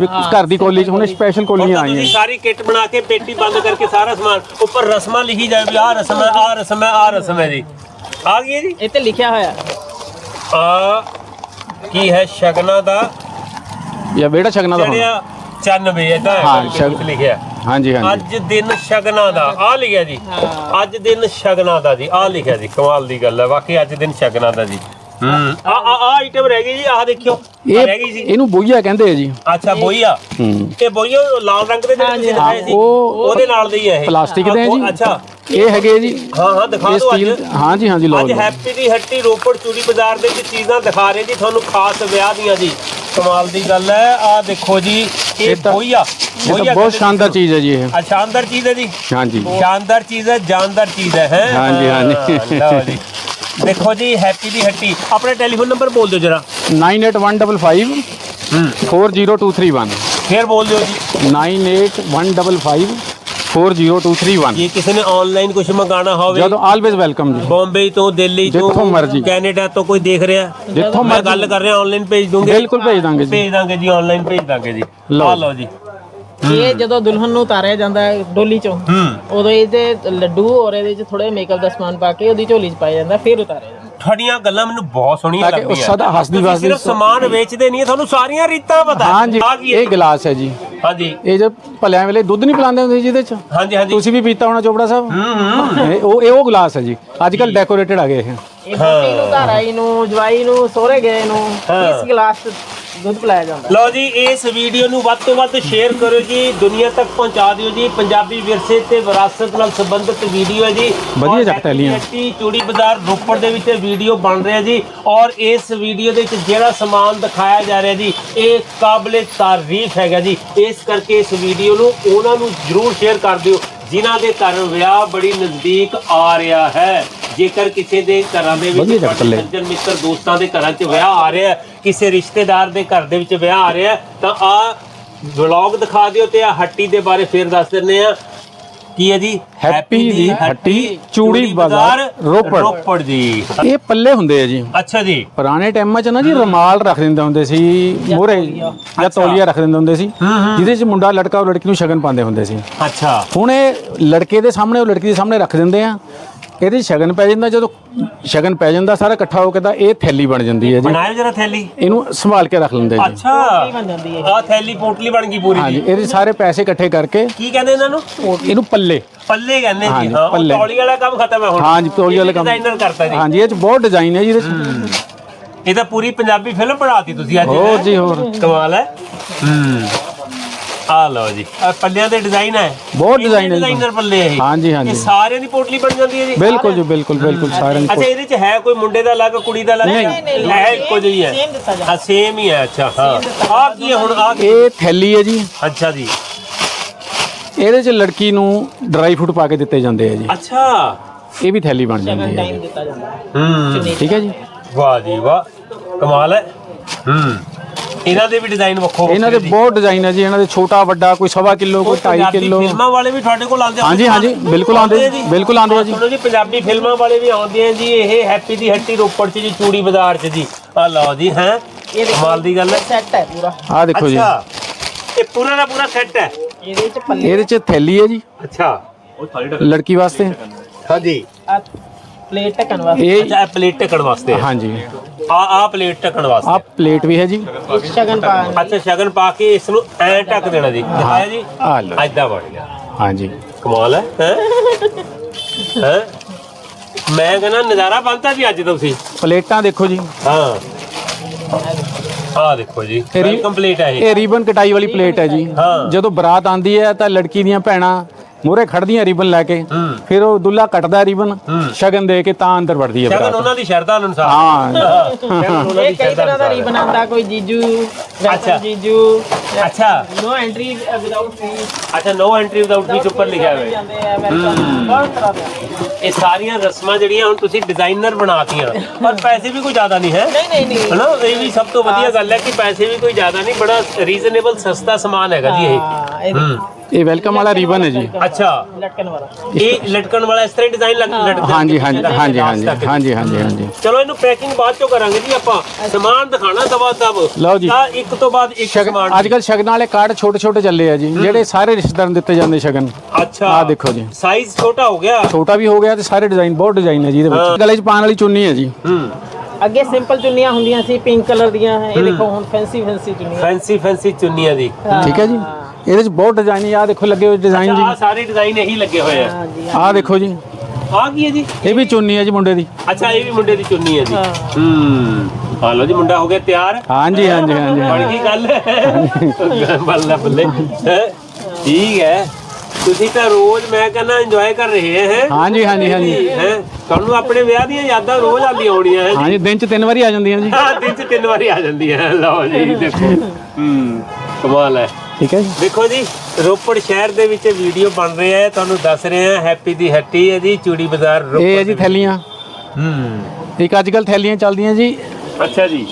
Speaker 1: ਵੀ ਘਰ ਦੀ ਕੋਲੀ ਚ ਹੁਣ ਸਪੈਸ਼ਲ ਕੋਲੀਆਂ ਆਈਆਂ
Speaker 2: ਤੁਸੀਂ
Speaker 1: ਜੀ।
Speaker 2: ਸਾਰੀ ਕਿੱਟ ਬਣਾ ਕੇ ਪੇਟੀ ਬੰਦ ਕਰਕੇ ਸਾਰਾ ਸਮਾਨ ਉੱਪਰ ਰਸਮਾਂ ਲਿਖੀ ਜਾਏ ਵੀ ਆਹ ਰਸਮ ਹੈ ਆਹ ਰਸਮ ਹੈ ਆਹ ਰਸਮ ਹੈ ਜੀ। ਆ ਗਈ ਹੈ ਜੀ?
Speaker 3: ਇਹ ਤੇ ਲਿਖਿਆ ਹੋਇਆ।
Speaker 2: ਆ ਕੀ ਹੈ ਸ਼ਗਨਾ ਦਾ?
Speaker 1: ਜਾਂ ਬੇੜਾ ਛਕਣਾ ਦਾ ਹੋਣਾ।
Speaker 2: ਚੜਿਆ 94 ਇਦਾਂ ਹੈ
Speaker 1: ਹਾਂ,
Speaker 2: ਕਰਕੇ
Speaker 1: ਸ਼ਗ-
Speaker 2: ਕੁਛ ਲਿਖਿਆ।
Speaker 1: ਹਾਂਜੀ ਹਾਂਜੀ।
Speaker 2: ਅੱਜ ਦਿਨ ਸ਼ਗਨਾਂ ਦਾ ਆ ਲਿਖਿਆ ਜੀ। ਅੱਜ ਦਿਨ ਸ਼ਗਨਾਂ ਦਾ ਜੀ ਆ ਲਿਖਿਆ ਜੀ ਕਮਾਲ ਦੀ ਗੱਲ ਹੈ। ਵਾਕਈ ਅੱਜ ਦਿਨ ਸ਼ਗਨਾਂ ਦਾ ਜੀ। ਹੂੰ। ਆ ਆ ਆ ਆਈਟਮ ਰਹਿ ਗਈ ਜੀ ਆਹ ਦੇਖਿਓ। ਆਹ
Speaker 1: ਇਹ
Speaker 2: ਰਹਿ ਗਈ ਜੀ।
Speaker 1: ਇਹਨੂੰ ਬੋਈਆ ਕਹਿੰਦੇ ਆ ਜੀ।
Speaker 2: ਅੱਛਾ ਬੋਈਆ?
Speaker 1: ਹੂੰ।
Speaker 2: ਇਹ ਬੋਈਆ ਉਹ ਲਾਲ ਰੰਗ ਦੇ ਜਿਹੜੇ ਤੁਸੀਂ ਦਿਖਾਏ ਸੀ?
Speaker 1: ਉਹ
Speaker 2: ਉਹਦੇ ਨਾਲ ਦੇ ਹੀ ਹੈ ਇਹ।
Speaker 1: ਪਲਾਸਟਿਕ ਦੇ ਆ
Speaker 2: ਉਹ-
Speaker 1: ਜੀ
Speaker 2: ਅੱਛਾ।
Speaker 1: ਇਹ ਹੈਗੇ ਜੀ।
Speaker 2: ਹਾਂ ਹਾਂ ਦਿਖਾ
Speaker 1: ਇਹ
Speaker 2: ਦਿਓ ਅੱਜ।
Speaker 1: ਸਟੀਲ ਹਾਂਜੀ ਹਾਂਜੀ ਲਓ
Speaker 2: ਅੱਜ
Speaker 1: ਲਓ।
Speaker 2: ਹੈਪੀ ਦੀ ਹੱਟੀ ਰੋਪੜ ਚੂੜੀ ਬਾਜ਼ਾਰ ਦੇ ਵਿੱਚ ਚੀਜ਼ਾਂ ਦਿਖਾ ਰਹੇ ਜੀ ਤੁਹਾਨੂੰ ਖਾਸ ਵਿਆਹ ਦੀਆਂ ਜੀ। ਕਮਾਲ ਦੀ ਗੱਲ ਹੈ। ਆ ਦੇਖੋ ਜੀ ਇਹ ਬੋਈਆ।
Speaker 1: ਤਾਂ ਬਹੁਤ ਸ਼ਾਨਦਾਰ ਚੀਜ਼ ਹੈ ਜੀ ਇਹ।
Speaker 2: ਆ ਸ਼ਾਨਦਾਰ ਚੀਜ਼ ਹੈ ਜੀ?
Speaker 1: ਹਾਂਜੀ।
Speaker 2: ਸ਼ਾਨਦਾਰ ਚੀਜ਼ ਹੈ ਜਾਨਦਾਰ ਚੀਜ਼ ਹੈ ਹੈ?
Speaker 1: ਹਾਂਜੀ, ਹਾਂਜੀ।
Speaker 2: ਲਓ ਜੀ। ਦੇਖੋ ਜੀ ਹੈਪੀ ਦੀ ਹੱਟੀ। ਆਪਣਾ ਟੈਲੀਫੋਨ ਨੰਬਰ ਬੋਲ ਦਿਓ ਜਰਾ।
Speaker 1: 98155 40231
Speaker 2: ਫੇਰ ਬੋਲ ਦਿਓ ਜੀ।
Speaker 1: 98155 40231
Speaker 2: ਜੇ ਕਿਸੇ ਨੇ ਆਨਲਾਈਨ ਕੁਝ ਮੰਗਾਣਾ ਹੋਵੇ
Speaker 1: ਜਦੋਂ ਆਲਵੇਜ਼ ਵੈਲਕਮ ਜੀ।
Speaker 2: ਬੰਬਈ ਤੋਂ ਦਿੱਲੀ ਤੋਂ
Speaker 1: ਜਿੱਥੋਂ ਮਰਜ਼ੀ।
Speaker 2: ਕੈਨੇਡਾ ਤੋਂ ਕੋਈ ਦੇਖ ਰਿਹਾ।
Speaker 1: ਜਿੱਥੋਂ
Speaker 2: ਮੈਂ
Speaker 1: ਮਰਜ਼ੀ।
Speaker 2: ਗੱਲ ਕਰ ਰਿਹਾ ਆਨਲਾਈਨ ਭੇਜ ਦੂੰਗੇ।
Speaker 1: ਬਿਲਕੁਲ ਭੇਜ ਦਾਂਗੇ ਜੀ।
Speaker 2: ਭੇਜ ਦਾਂਗੇ ਜੀ ਆਨਲਾਈਨ ਭੇਜ ਦਾਂਗੇ ਜੀ।
Speaker 1: ਲਓ।
Speaker 2: ਆ ਲਓ ਜੀ।
Speaker 3: ਇਹ ਜਦੋਂ ਦੁਲਹਨ ਨੂੰ ਉਤਾਰਿਆ ਜਾਂਦਾ ਹੈ ਡੋਲੀ ਚੋਂ
Speaker 2: ਹੂੰ।
Speaker 3: ਉਦੋਂ ਇਹਦੇ ਲੱਡੂ ਔਰ ਇਹਦੇ ਵਿੱਚ ਥੋੜੇ ਮੇਕਅਪ ਦਾ ਸਮਾਨ ਪਾ ਕੇ ਉਹਦੀ ਝੋਲੀ 'ਚ ਪਾਇਆ ਜਾਂਦਾ ਫਿਰ ਉਤਾਰਿਆ ਜਾਂਦਾ।
Speaker 2: ਤੁਹਾਡੀਆਂ ਗੱਲਾਂ ਮੈਨੂੰ ਬਹੁਤ ਸੋਹਣੀਆਂ
Speaker 1: ਤਾਂ ਕਿ ਉਹ
Speaker 2: ਲੱਗਦੀਆਂ।
Speaker 1: ਸਦਾ ਹੱਸਦੀ
Speaker 2: ਤੁਸੀਂ
Speaker 1: ਵਸਦੀ
Speaker 2: ਸਿਰਫ ਸਮਾਨ ਵੇਚਦੇ ਨਹੀਂ ਤੁਹਾਨੂੰ ਸਾਰੀਆਂ ਰੀਤਾਂ ਪਤਾ। ਕੀ ਹੈ?
Speaker 1: ਇਹ ਗਲਾਸ ਹੈ ਜੀ।
Speaker 2: ਹਾਂਜੀ।
Speaker 1: ਇਹ ਜੋ ਭਲਿਆਂ ਵੇਲੇ ਦੁੱਧ ਨਹੀਂ ਪਿਲਾਉਂਦੇ ਹੁੰਦੇ ਸੀ ਜਿਹਦੇ ਚ?
Speaker 2: ਹਾਂਜੀ ਹਾਂਜੀ।
Speaker 1: ਤੁਸੀਂ ਵੀ ਪੀਤਾ ਹੋਣਾ ਚੋਪੜਾ ਸਾਹਿਬ? ਇਹ ਉਹ ਇਹ ਉਹ ਗਲਾਸ ਹੈ ਜੀ। ਅੱਜ ਕੱਲ ਡੈਕੋਰੇਟਡ ਆ ਗਏ ਇਹ।
Speaker 3: ਇਹ ਬੋਟੀ ਨੂੰ ਧਾਰਾਈ ਨੂੰ ਜਵਾਈ ਨੂੰ ਸੋਹਰੇ ਗਏ ਨੂੰ ਇਸ ਗਲਾਸ 'ਚ ਦੁੱਧ ਪਿਲਾਇਆ ਜਾਂਦਾ ਹੈ।
Speaker 2: ਲਓ ਜੀ ਇਸ ਵੀਡੀਓ ਨੂੰ ਵੱਧ ਤੋਂ ਵੱਧ ਸ਼ੇਅਰ ਕਰੋ ਜੀ ਦੁਨੀਆ ਤੱਕ ਪਹੁੰਚਾ ਦਿਓ ਜੀ ਪੰਜਾਬੀ ਵਿਰਸੇ ਤੇ ਵਿਰਾਸਤ ਨਾਲ ਸੰਬੰਧਿਤ ਵੀਡੀਓ ਹੈ ਜੀ।
Speaker 1: ਵਧੀਆ
Speaker 2: ਔਰ
Speaker 1: ਜਗਤ ਹੈ ਲੀਆਂ।
Speaker 2: ਐਕਟੀਵਿਟੀ ਚੂੜੀ ਬਾਜ਼ਾਰ ਰੋਪੜ ਦੇ ਵਿੱਚ ਵੀਡੀਓ ਬਣ ਰਿਹਾ ਜੀ। ਔਰ ਇਸ ਵੀਡੀਓ ਦੇ ਵਿੱਚ ਜਿਹੜਾ ਸਮਾਨ ਦਿਖਾਇਆ ਜਾ ਰਿਹਾ ਜੀ ਇਹ ਕਾਬਲੇ ਤਾਰੀਫ ਹੈਗਾ ਜੀ। ਇਸ ਕਰਕੇ ਇਸ ਵੀਡੀਓ ਨੂੰ ਉਹਨਾਂ ਨੂੰ ਜਰੂਰ ਸ਼ੇਅਰ ਕਰ ਦਿਓ ਜਿਨ੍ਹਾਂ ਦੇ ਘਰ ਵਿਆਹ ਬੜੀ ਨਜ਼ਦੀਕ ਆ ਰਿਹਾ ਹੈ। ਜੇਕਰ ਕਿਸੇ ਦੇ ਘਰਾਂ ਦੇ ਵਿੱਚ। ਸੱਜਣ ਮਿੱਤਰ ਦੋਸਤਾਂ ਦੇ ਘਰਾਂ 'ਚ ਵਿਆਹ ਆ ਰਿਹਾ ਹੈ, ਕਿਸੇ ਰਿਸ਼ਤੇਦਾਰ ਦੇ ਘਰ ਦੇ ਵਿੱਚ ਵਿਆਹ ਆ ਰਿਹਾ ਤਾਂ ਆ ਵਲੌਗ ਦਿਖਾ ਦਿਓ ਤੇ ਆ ਹੱਟੀ ਦੇ ਬਾਰੇ ਫੇਰ ਦੱਸ ਦਿੰਨੇ ਆ ਕੀ ਹੈ ਜੀ?
Speaker 1: ਹੈਪੀ ਦੀ ਹੱਟੀ, ਚੂੜੀ ਬਾਜ਼ਾਰ, ਰੋਪੜ।
Speaker 2: ਰੋਪੜ ਜੀ।
Speaker 1: ਇਹ ਪੱਲੇ ਹੁੰਦੇ ਆ ਜੀ।
Speaker 2: ਅੱਛਾ ਜੀ।
Speaker 1: ਪੁਰਾਣੇ ਟਾਈਮਾਂ 'ਚ ਨਾ ਜੀ ਰਮਾਲ ਰੱਖ ਦਿੰਦੇ ਹੁੰਦੇ ਸੀ ਮੋਰੇ ਜਾਂ ਤੌਲੀਆ ਰੱਖ ਦਿੰਦੇ ਹੁੰਦੇ ਸੀ ਜਿਹਦੇ 'ਚ ਮੁੰਡਾ ਲੜਕਾ ਔਰ ਲੜਕੀ ਨੂੰ ਸ਼ਗਨ ਪਾਉਂਦੇ ਹੁੰਦੇ ਸੀ।
Speaker 2: ਅੱਛਾ।
Speaker 1: ਹੁਣ ਇਹ ਲੜਕੇ ਦੇ ਸਾਹਮਣੇ ਉਹ ਲੜਕੀ ਦੇ ਸਾਹਮਣੇ ਰੱਖ ਦਿੰਦੇ ਆ। ਇਹਦੇ ਸ਼ਗਨ ਪੈ ਜਾਂਦਾ ਜਦੋਂ ਸ਼ਗਨ ਪੈ ਜਾਂਦਾ ਸਾਰਾ ਇਕੱਠਾ ਹੋ ਕੇ ਤਾਂ ਇਹ ਥੈਲੀ ਬਣ ਜਾਂਦੀ ਹੈ ਜੀ।
Speaker 2: ਬਣਾਇਓ ਜਰਾ ਥੈਲੀ।
Speaker 1: ਇਹਨੂੰ ਸੰਭਾਲ ਕੇ ਰੱਖ ਲੈਂਦੇ ਜੀ।
Speaker 2: ਅੱਛਾ।
Speaker 3: ਬਣ ਜਾਂਦੀ ਹੈ
Speaker 2: ਆ ਥੈਲੀ ਪੋਟਲੀ ਬਣ ਗਈ ਪੂਰੀ
Speaker 1: ਹਾਂਜੀ
Speaker 2: ਜੀ।
Speaker 1: ਇਹਦੇ ਸਾਰੇ ਪੈਸੇ ਇਕੱਠੇ ਕਰਕੇ
Speaker 2: ਕੀ ਕਹਿੰਦੇ ਇਹਨਾਂ ਨੂੰ?
Speaker 1: ਇਹਨੂੰ ਪੱਲੇ।
Speaker 2: ਪੱਲੇ ਕਹਿੰਦੇ ਜੀ
Speaker 1: ਹਾਂਜੀ,
Speaker 2: ਹਾਂ ਉਹ
Speaker 1: ਪੱਲੇ।
Speaker 2: ਤੌਲੀ ਵਾਲਾ ਕੰਮ ਖਤਮ ਹੈ ਹੁਣ।
Speaker 1: ਹਾਂਜੀ, ਤੌਲੀ ਵਾਲਾ ਕੰਮ।
Speaker 2: ਡਿਜ਼ਾਈਨਰ ਕਰਤਾ ਜੀ।
Speaker 1: ਹਾਂਜੀ ਇਹ 'ਚ ਬਹੁਤ ਡਿਜ਼ਾਈਨ ਹੈ ਜੀ ਇਹਦੇ 'ਚ।
Speaker 2: ਇਹ ਤਾਂ ਪੂਰੀ ਪੰਜਾਬੀ ਫਿਲਮ ਬਣਾਤੀ ਤੁਸੀਂ ਅੱਜ।
Speaker 1: ਹੋਰ ਜੀ ਹੋਰ।
Speaker 2: ਕਮਾਲ ਹੈ। ਹੂੰ। ਆ ਲਓ ਜੀ। ਆ ਪੱਲਿਆਂ ਦੇ ਡਿਜ਼ਾਈਨ ਹੈ
Speaker 1: ਬਹੁਤ design ਹੈ ਜੀ।
Speaker 2: ਡਿਜ਼ਾਈਨਰ ਪੱਲੇ ਇਹ।
Speaker 1: ਹਾਂਜੀ, ਹਾਂਜੀ।
Speaker 2: ਇਹ ਸਾਰਿਆਂ ਦੀ ਪੋਟਲੀ ਬਣ ਜਾਂਦੀ ਹੈ ਜੀ।
Speaker 1: ਬਿਲਕੁਲ ਜੀ ਬਿਲਕੁਲ ਬਿਲਕੁਲ ਸਾਰਿਆਂ
Speaker 2: ਅੱਛਾ
Speaker 1: ਨੂੰ
Speaker 2: ਇਹਦੇ ਚ ਹੈ ਕੋਈ ਮੁੰਡੇ ਦਾ ਅਲੱਗ ਕੁੜੀ ਦਾ ਅਲੱਗ?
Speaker 1: ਨਹੀਂ,
Speaker 2: ਹੈ ਇੱਕੋ ਜਿਹੀ ਹੈ।
Speaker 3: Same ਦਿੱਤਾ ਜਾਂਦਾ।
Speaker 2: ਹਾਂ ਸੇਮ ਹੀ ਹੈ ਅੱਛਾ ਹਾਂ। ਆ ਕੀ ਹੈ ਹੁਣ ਆ
Speaker 1: ਇਹ ਥੈਲੀ ਹੈ ਜੀ।
Speaker 2: ਅੱਛਾ ਜੀ।
Speaker 1: ਇਹਦੇ 'ਚ ਲੜਕੀ ਨੂੰ ਡਰਾਈ ਫਰੂਟ ਪਾ ਕੇ ਦਿੱਤੇ ਜਾਂਦੇ ਆ ਜੀ।
Speaker 2: ਅੱਛਾ।
Speaker 1: ਇਹ ਵੀ ਥੈਲੀ ਬਣ ਜਾਂਦੀ ਹੈ
Speaker 3: ਟਾਈਮ ਦਿੱਤਾ ਜਾਂਦਾ। ਹੈ
Speaker 2: ਹੂੰ।
Speaker 1: ਠੀਕ ਹੈ ਜੀ।
Speaker 2: ਵਾਹ ਜੀ ਵਾਹ। ਕਮਾਲ ਹੈ। ਹੂੰ। ਇਹਨਾਂ ਦੇ ਵੀ ਡਿਜ਼ਾਈਨ ਵੱਖੋ
Speaker 1: ਇਹਨਾਂ ਦੇ। ਬਹੁਤ ਡਿਜ਼ਾਈਨ ਹੈ ਜੀ ਇਹਨਾਂ ਦੇ ਛੋਟਾ ਵੱਡਾ ਕੋਈ ਸਵਾ ਕਿਲੋ ਕੋਈ 2.5
Speaker 2: ਪੰਜਾਬੀ
Speaker 1: ਕਿਲੋ।
Speaker 2: ਫਿਲਮਾਂ ਵਾਲੇ ਵੀ ਤੁਹਾਡੇ ਕੋਲ ਆਉਂਦੇ
Speaker 1: ਹਾਂਜੀ, ਹਾਂਜੀ, ਬਿਲਕੁਲ ਆਉਂਦੇ
Speaker 2: ਜੀ
Speaker 1: ਬਿਲਕੁਲ ਆਉਂਦੇ ਆ ਜੀ।
Speaker 2: ਸੁਣੋ ਜੀ ਪੰਜਾਬੀ ਫਿਲਮਾਂ ਵਾਲੇ ਵੀ ਆਉਂਦੇ ਆ ਜੀ ਇਹ ਹੈਪੀ ਦੀ ਹੱਟੀ ਰੋਪੜ ਚ ਜੀ ਚੂੜੀ ਬਾਜ਼ਾਰ ਚ ਜੀ। ਆ ਲਓ ਜੀ ਹੈ
Speaker 3: ਇਹ ਦੇਖੋ
Speaker 2: ਕਮਾਲ ਦੀ ਗੱਲ ਹੈ।
Speaker 3: ਸੈੱਟ ਹੈ ਪੂਰਾ।
Speaker 1: ਆਹ ਦੇਖੋ ਜੀ।
Speaker 2: ਅੱਛਾ ਇਹ ਪੂਰਾ ਦਾ ਪੂਰਾ ਸੈੱਟ ਹੈ।
Speaker 3: ਇਹਦੇ 'ਚ ਪੱਲੇ
Speaker 1: ਇਹਦੇ 'ਚ ਥੈਲੀ ਹੈ ਜੀ।
Speaker 2: ਅੱਛਾ।
Speaker 1: ਲੜਕੀ ਵਾਸਤੇ।
Speaker 2: ਹਾਂਜੀ।
Speaker 3: ਆ ਪਲੇਟ ਢੱਕਣ ਵਾਸਤੇ?
Speaker 1: ਇਹ
Speaker 2: ਅੱਛਾ ਇਹ ਪਲੇਟ ਢੱਕਣ ਵਾਸਤੇ ਹੈ?
Speaker 1: ਹਾਂਜੀ।
Speaker 2: ਆ ਆ ਪਲੇਟ ਢੱਕਣ ਵਾਸਤੇ।
Speaker 1: ਆਹ ਪਲੇਟ ਵੀ ਹੈ ਜੀ।
Speaker 3: ਸ਼ਗਨ ਪਾ
Speaker 2: ਅੱਛਾ ਸ਼ਗਨ ਪਾ ਕੇ ਇਸ ਨੂੰ ਐ ਢੱਕ ਦੇਣਾ ਜੀ। ਦਿਖਾਇਆ ਜੀ?
Speaker 1: ਆਹ ਲਓ
Speaker 2: ਐਦਾਂ ਬਣ ਗਿਆ।
Speaker 1: ਹਾਂਜੀ।
Speaker 2: ਕਮਾਲ ਹੈ ਹੈ? ਹੈ? ਮੈਂ ਕਹਿੰਦਾ ਨਜ਼ਾਰਾ ਬੰਦਾ ਜੀ ਅੱਜ ਤੁਸੀਂ।
Speaker 1: ਪਲੇਟਾਂ ਦੇਖੋ ਜੀ।
Speaker 2: ਹਾਂ। ਆ ਦੇਖੋ ਜੀ
Speaker 1: ਇਹ ਰੀ-
Speaker 2: ਕੰਪਲੀਟ ਹੈ ਇਹ।
Speaker 1: ਇਹ ਰੀਬਨ ਕਟਾਈ ਵਾਲੀ ਪਲੇਟ ਹੈ ਜੀ।
Speaker 2: ਹਾਂ।
Speaker 1: ਜਦੋਂ ਬਰਾਤ ਆਂਦੀ ਹੈ ਤਾਂ ਲੜਕੀ ਦੀਆਂ ਭੈਣਾਂ ਮੂਹਰੇ ਖੜਦੀਆਂ ਰੀਬਨ ਲੈ ਕੇ। ਫਿਰ ਉਹ ਦੁੱਲਾ ਕੱਟਦਾ ਰੀਬਨ ਸ਼ਗਨ ਦੇ ਕੇ ਤਾਂ ਅੰਦਰ ਵੜਦੀ ਹੈ
Speaker 2: ਸ਼ਗਨ ਉਹਨਾਂ ਦੀ ਸ਼ਰਧਾ ਅਨੁਸਾਰ।
Speaker 1: ਹਾਂ।
Speaker 2: ਸ਼ਗਨ ਉਹਨਾਂ ਦੀ ਸ਼ਰਧਾ
Speaker 3: ਤਰ੍ਹਾਂ ਦਾ ਰੀਬਨ ਆਉਂਦਾ ਕੋਈ ਜੀਜੂ
Speaker 2: ਅੱਛਾ।
Speaker 3: ਜੀਜੂ।
Speaker 2: ਅੱਛਾ।
Speaker 3: No entry without fees.
Speaker 2: ਅੱਛਾ ਨੋ ਐਂਟਰੀ ਵਿਦਆਊਟ ਫੀਸ ਉੱਪਰ ਲਿਖਿਆ ਹੋਇਆ। ਹੈ। ਇਹ ਸਾਰੀਆਂ ਰਸਮਾਂ ਜਿਹੜੀਆਂ ਹੁਣ ਤੁਸੀਂ ਡਿਜ਼ਾਈਨਰ ਬਣਾਤੀਆਂ ਪਰ ਪੈਸੇ ਵੀ ਕੋਈ ਜ਼ਿਆਦਾ ਨਹੀਂ ਹੈ।
Speaker 3: ਨਹੀਂ ਨਹੀਂ ਨਹੀਂ।
Speaker 2: ਹਨਾ? ਇਹ ਵੀ ਸਭ ਤੋਂ ਵਧੀਆ ਗੱਲ ਹੈ ਕਿ ਪੈਸੇ ਵੀ ਕੋਈ ਜ਼ਿਆਦਾ ਨਹੀਂ ਬੜਾ ਰੀਜ਼ਨੇਬਲ ਸਸਤਾ ਸਮਾਨ ਹੈਗਾ ਜੀ
Speaker 3: ਇਹ।
Speaker 2: ਹਾਂ।
Speaker 1: ਇਹ ਵੈਲਕਮ ਵਾਲਾ ਰੀਬਨ ਹੈ ਜੀ।
Speaker 2: ਅੱਛਾ।
Speaker 3: ਲਟਕਣ ਵਾਲਾ
Speaker 2: ਇਹ ਲਟਕਣ ਵਾਲਾ ਇਸ ਤਰ੍ਹਾਂ ਡਿਜ਼ਾਈਨ ਲੱਗ ਲਟਕਦਾ
Speaker 1: ਹਾਂਜੀ ਹਾਂਜੀ ਹਾਂਜੀ ਹਾਂਜੀ ਹਾਂਜੀ ਹਾਂਜੀ ਹਾਂਜੀ।
Speaker 2: ਚਲੋ ਇਹਨੂੰ ਪੈਕਿੰਗ ਬਾਅਦ ਚੋਂ ਕਰਾਂਗੇ ਜੀ ਆਪਾਂ। ਸਮਾਨ ਦਿਖਾਣਾ ਦਵਾ ਦਬ
Speaker 1: ਲਓ ਜੀ।
Speaker 2: ਤਾਂ ਇੱਕ ਤੋਂ ਬਾਅਦ ਇੱਕ ਸਮਾਨ।
Speaker 1: ਅੱਜ ਕੱਲ ਸ਼ਗਨਾਂ ਵਾਲੇ ਕਾਰਡ ਛੋਟੇ ਛੋਟੇ ਚੱਲੇ ਆ ਜੀ ਜਿਹੜੇ ਸਾਰੇ ਰਿਸ਼ਤੇਦਾਰਾਂ ਨੂੰ ਦਿੱਤੇ ਜਾਂਦੇ ਸ਼ਗਨ।
Speaker 2: ਅੱਛਾ।
Speaker 1: ਆਹ ਦੇਖੋ ਜੀ।
Speaker 2: ਸਾਈਜ਼ ਛੋਟਾ ਹੋ ਗਿਆ।
Speaker 1: ਛੋਟਾ ਵੀ ਹੋ ਗਿਆ ਤੇ ਸਾਰੇ ਡਿਜ਼ਾਈਨ ਬਹੁਤ ਡਿਜ਼ਾਈਨ ਹੈ ਜੀ ਇਹਦੇ ਵਿੱਚ। ਗਲੇ 'ਚ ਪਾਉਣ ਵਾਲੀ ਚੁੰਨੀ ਹੈ ਜੀ।
Speaker 2: ਹੂੰ।
Speaker 3: ਅੱਗੇ ਸਿੰਪਲ ਚੁੰਨੀਆਂ ਹੁੰਦੀਆਂ ਸੀ ਪਿੰਕ ਕਲਰ ਦੀਆਂ। ਇਹ ਦੇਖੋ ਹੁਣ ਫੈਂਸੀ ਫੈਂਸੀ ਚੁੰਨੀਆਂ।
Speaker 2: ਫੈਂਸੀ ਫੈਂਸੀ ਚੁੰਨੀਆਂ ਦੀ।
Speaker 1: ਠੀਕ ਹੈ ਜੀ। ਇਹਦੇ ਚ ਬਹੁਤ ਡਿਜ਼ਾਈਨ ਆ ਦੇਖੋ ਲੱਗੇ ਹੋਏ ਡਿਜ਼ਾਈਨ
Speaker 2: ਆ
Speaker 1: ਜੀ।
Speaker 2: ਸਾਰੇ ਡਿਜ਼ਾਈਨ ਇਹੀ ਲੱਗੇ ਹੋਏ ਆ।
Speaker 1: ਆਹ ਦੇਖੋ ਜੀ।
Speaker 2: ਆ ਕੀ ਹੈ ਜੀ?
Speaker 1: ਇਹ ਵੀ ਚੁੰਨੀ ਹੈ ਜੀ ਮੁੰਡੇ ਦੀ।
Speaker 2: ਅੱਛਾ ਇਹ ਵੀ ਮੁੰਡੇ ਦੀ ਚੁੰਨੀ ਹੈ ਜੀ।
Speaker 3: ਹਾਂ।
Speaker 2: ਹੂੰ। ਆ ਲਓ ਜੀ ਮੁੰਡਾ ਹੋ ਗਿਆ ਤਿਆਰ।
Speaker 1: ਹਾਂਜੀ ਹਾਂਜੀ ਹਾਂਜੀ।
Speaker 2: ਬਣ ਗਈ ਗੱਲ। ਬੱਲੇ ਬੱਲੇ। ਹੈਂ? ਠੀਕ ਹੈ। ਤੁਸੀਂ ਤਾਂ ਰੋਜ਼ ਮੈਂ ਕਹਿੰਦਾ ਇੰਜੋਏ ਕਰ ਰਹੇ ਹੈ
Speaker 1: ਹਾਂਜੀ ਹਾਂਜੀ ਹਾਂਜੀ।
Speaker 2: ਹੈ? ਤੁਹਾਨੂੰ ਆਪਣੇ ਵਿਆਹ ਦੀਆਂ ਯਾਦਾਂ ਰੋਜ਼ ਆਉਂਦੀਆਂ ਹੋਣੀਆਂ ਹੈ
Speaker 1: ਹਾਂਜੀ ਦਿਨ ਚ ਤਿੰਨ ਵਾਰੀ ਆ ਜਾਂਦੀਆਂ ਜੀ।
Speaker 2: ਹਾਂ ਦਿਨ ਚ ਤਿੰਨ ਵਾਰੀ ਆ ਜਾਂਦੀ ਹੈ ਲਓ ਜੀ ਦੇਖੋ। ਹੂੰ। ਕਮਾਲ ਹੈ।
Speaker 1: ਠੀਕ ਹੈ ਜੀ।
Speaker 2: ਦੇਖੋ ਜੀ ਰੋਪੜ ਸ਼ਹਿਰ ਦੇ ਵਿੱਚ ਵੀਡੀਓ ਬਣ ਰਿਹਾ ਹੈ ਤੁਹਾਨੂੰ ਦੱਸ ਰਹੇ ਹਾਂ ਹੈਪੀ ਦੀ ਹੱਟੀ ਹੈ ਜੀ ਚੂੜੀ ਬਾਜ਼ਾਰ ਰੋਪੜ
Speaker 1: ਇਹ ਹੈ ਜੀ ਥੈਲੀਆਂ।
Speaker 2: ਹੂੰ।
Speaker 1: ਇੱਕ ਅੱਜ ਕੱਲ ਥੈਲੀਆਂ ਚੱਲਦੀਆਂ ਜੀ।
Speaker 2: ਅੱਛਾ ਜੀ।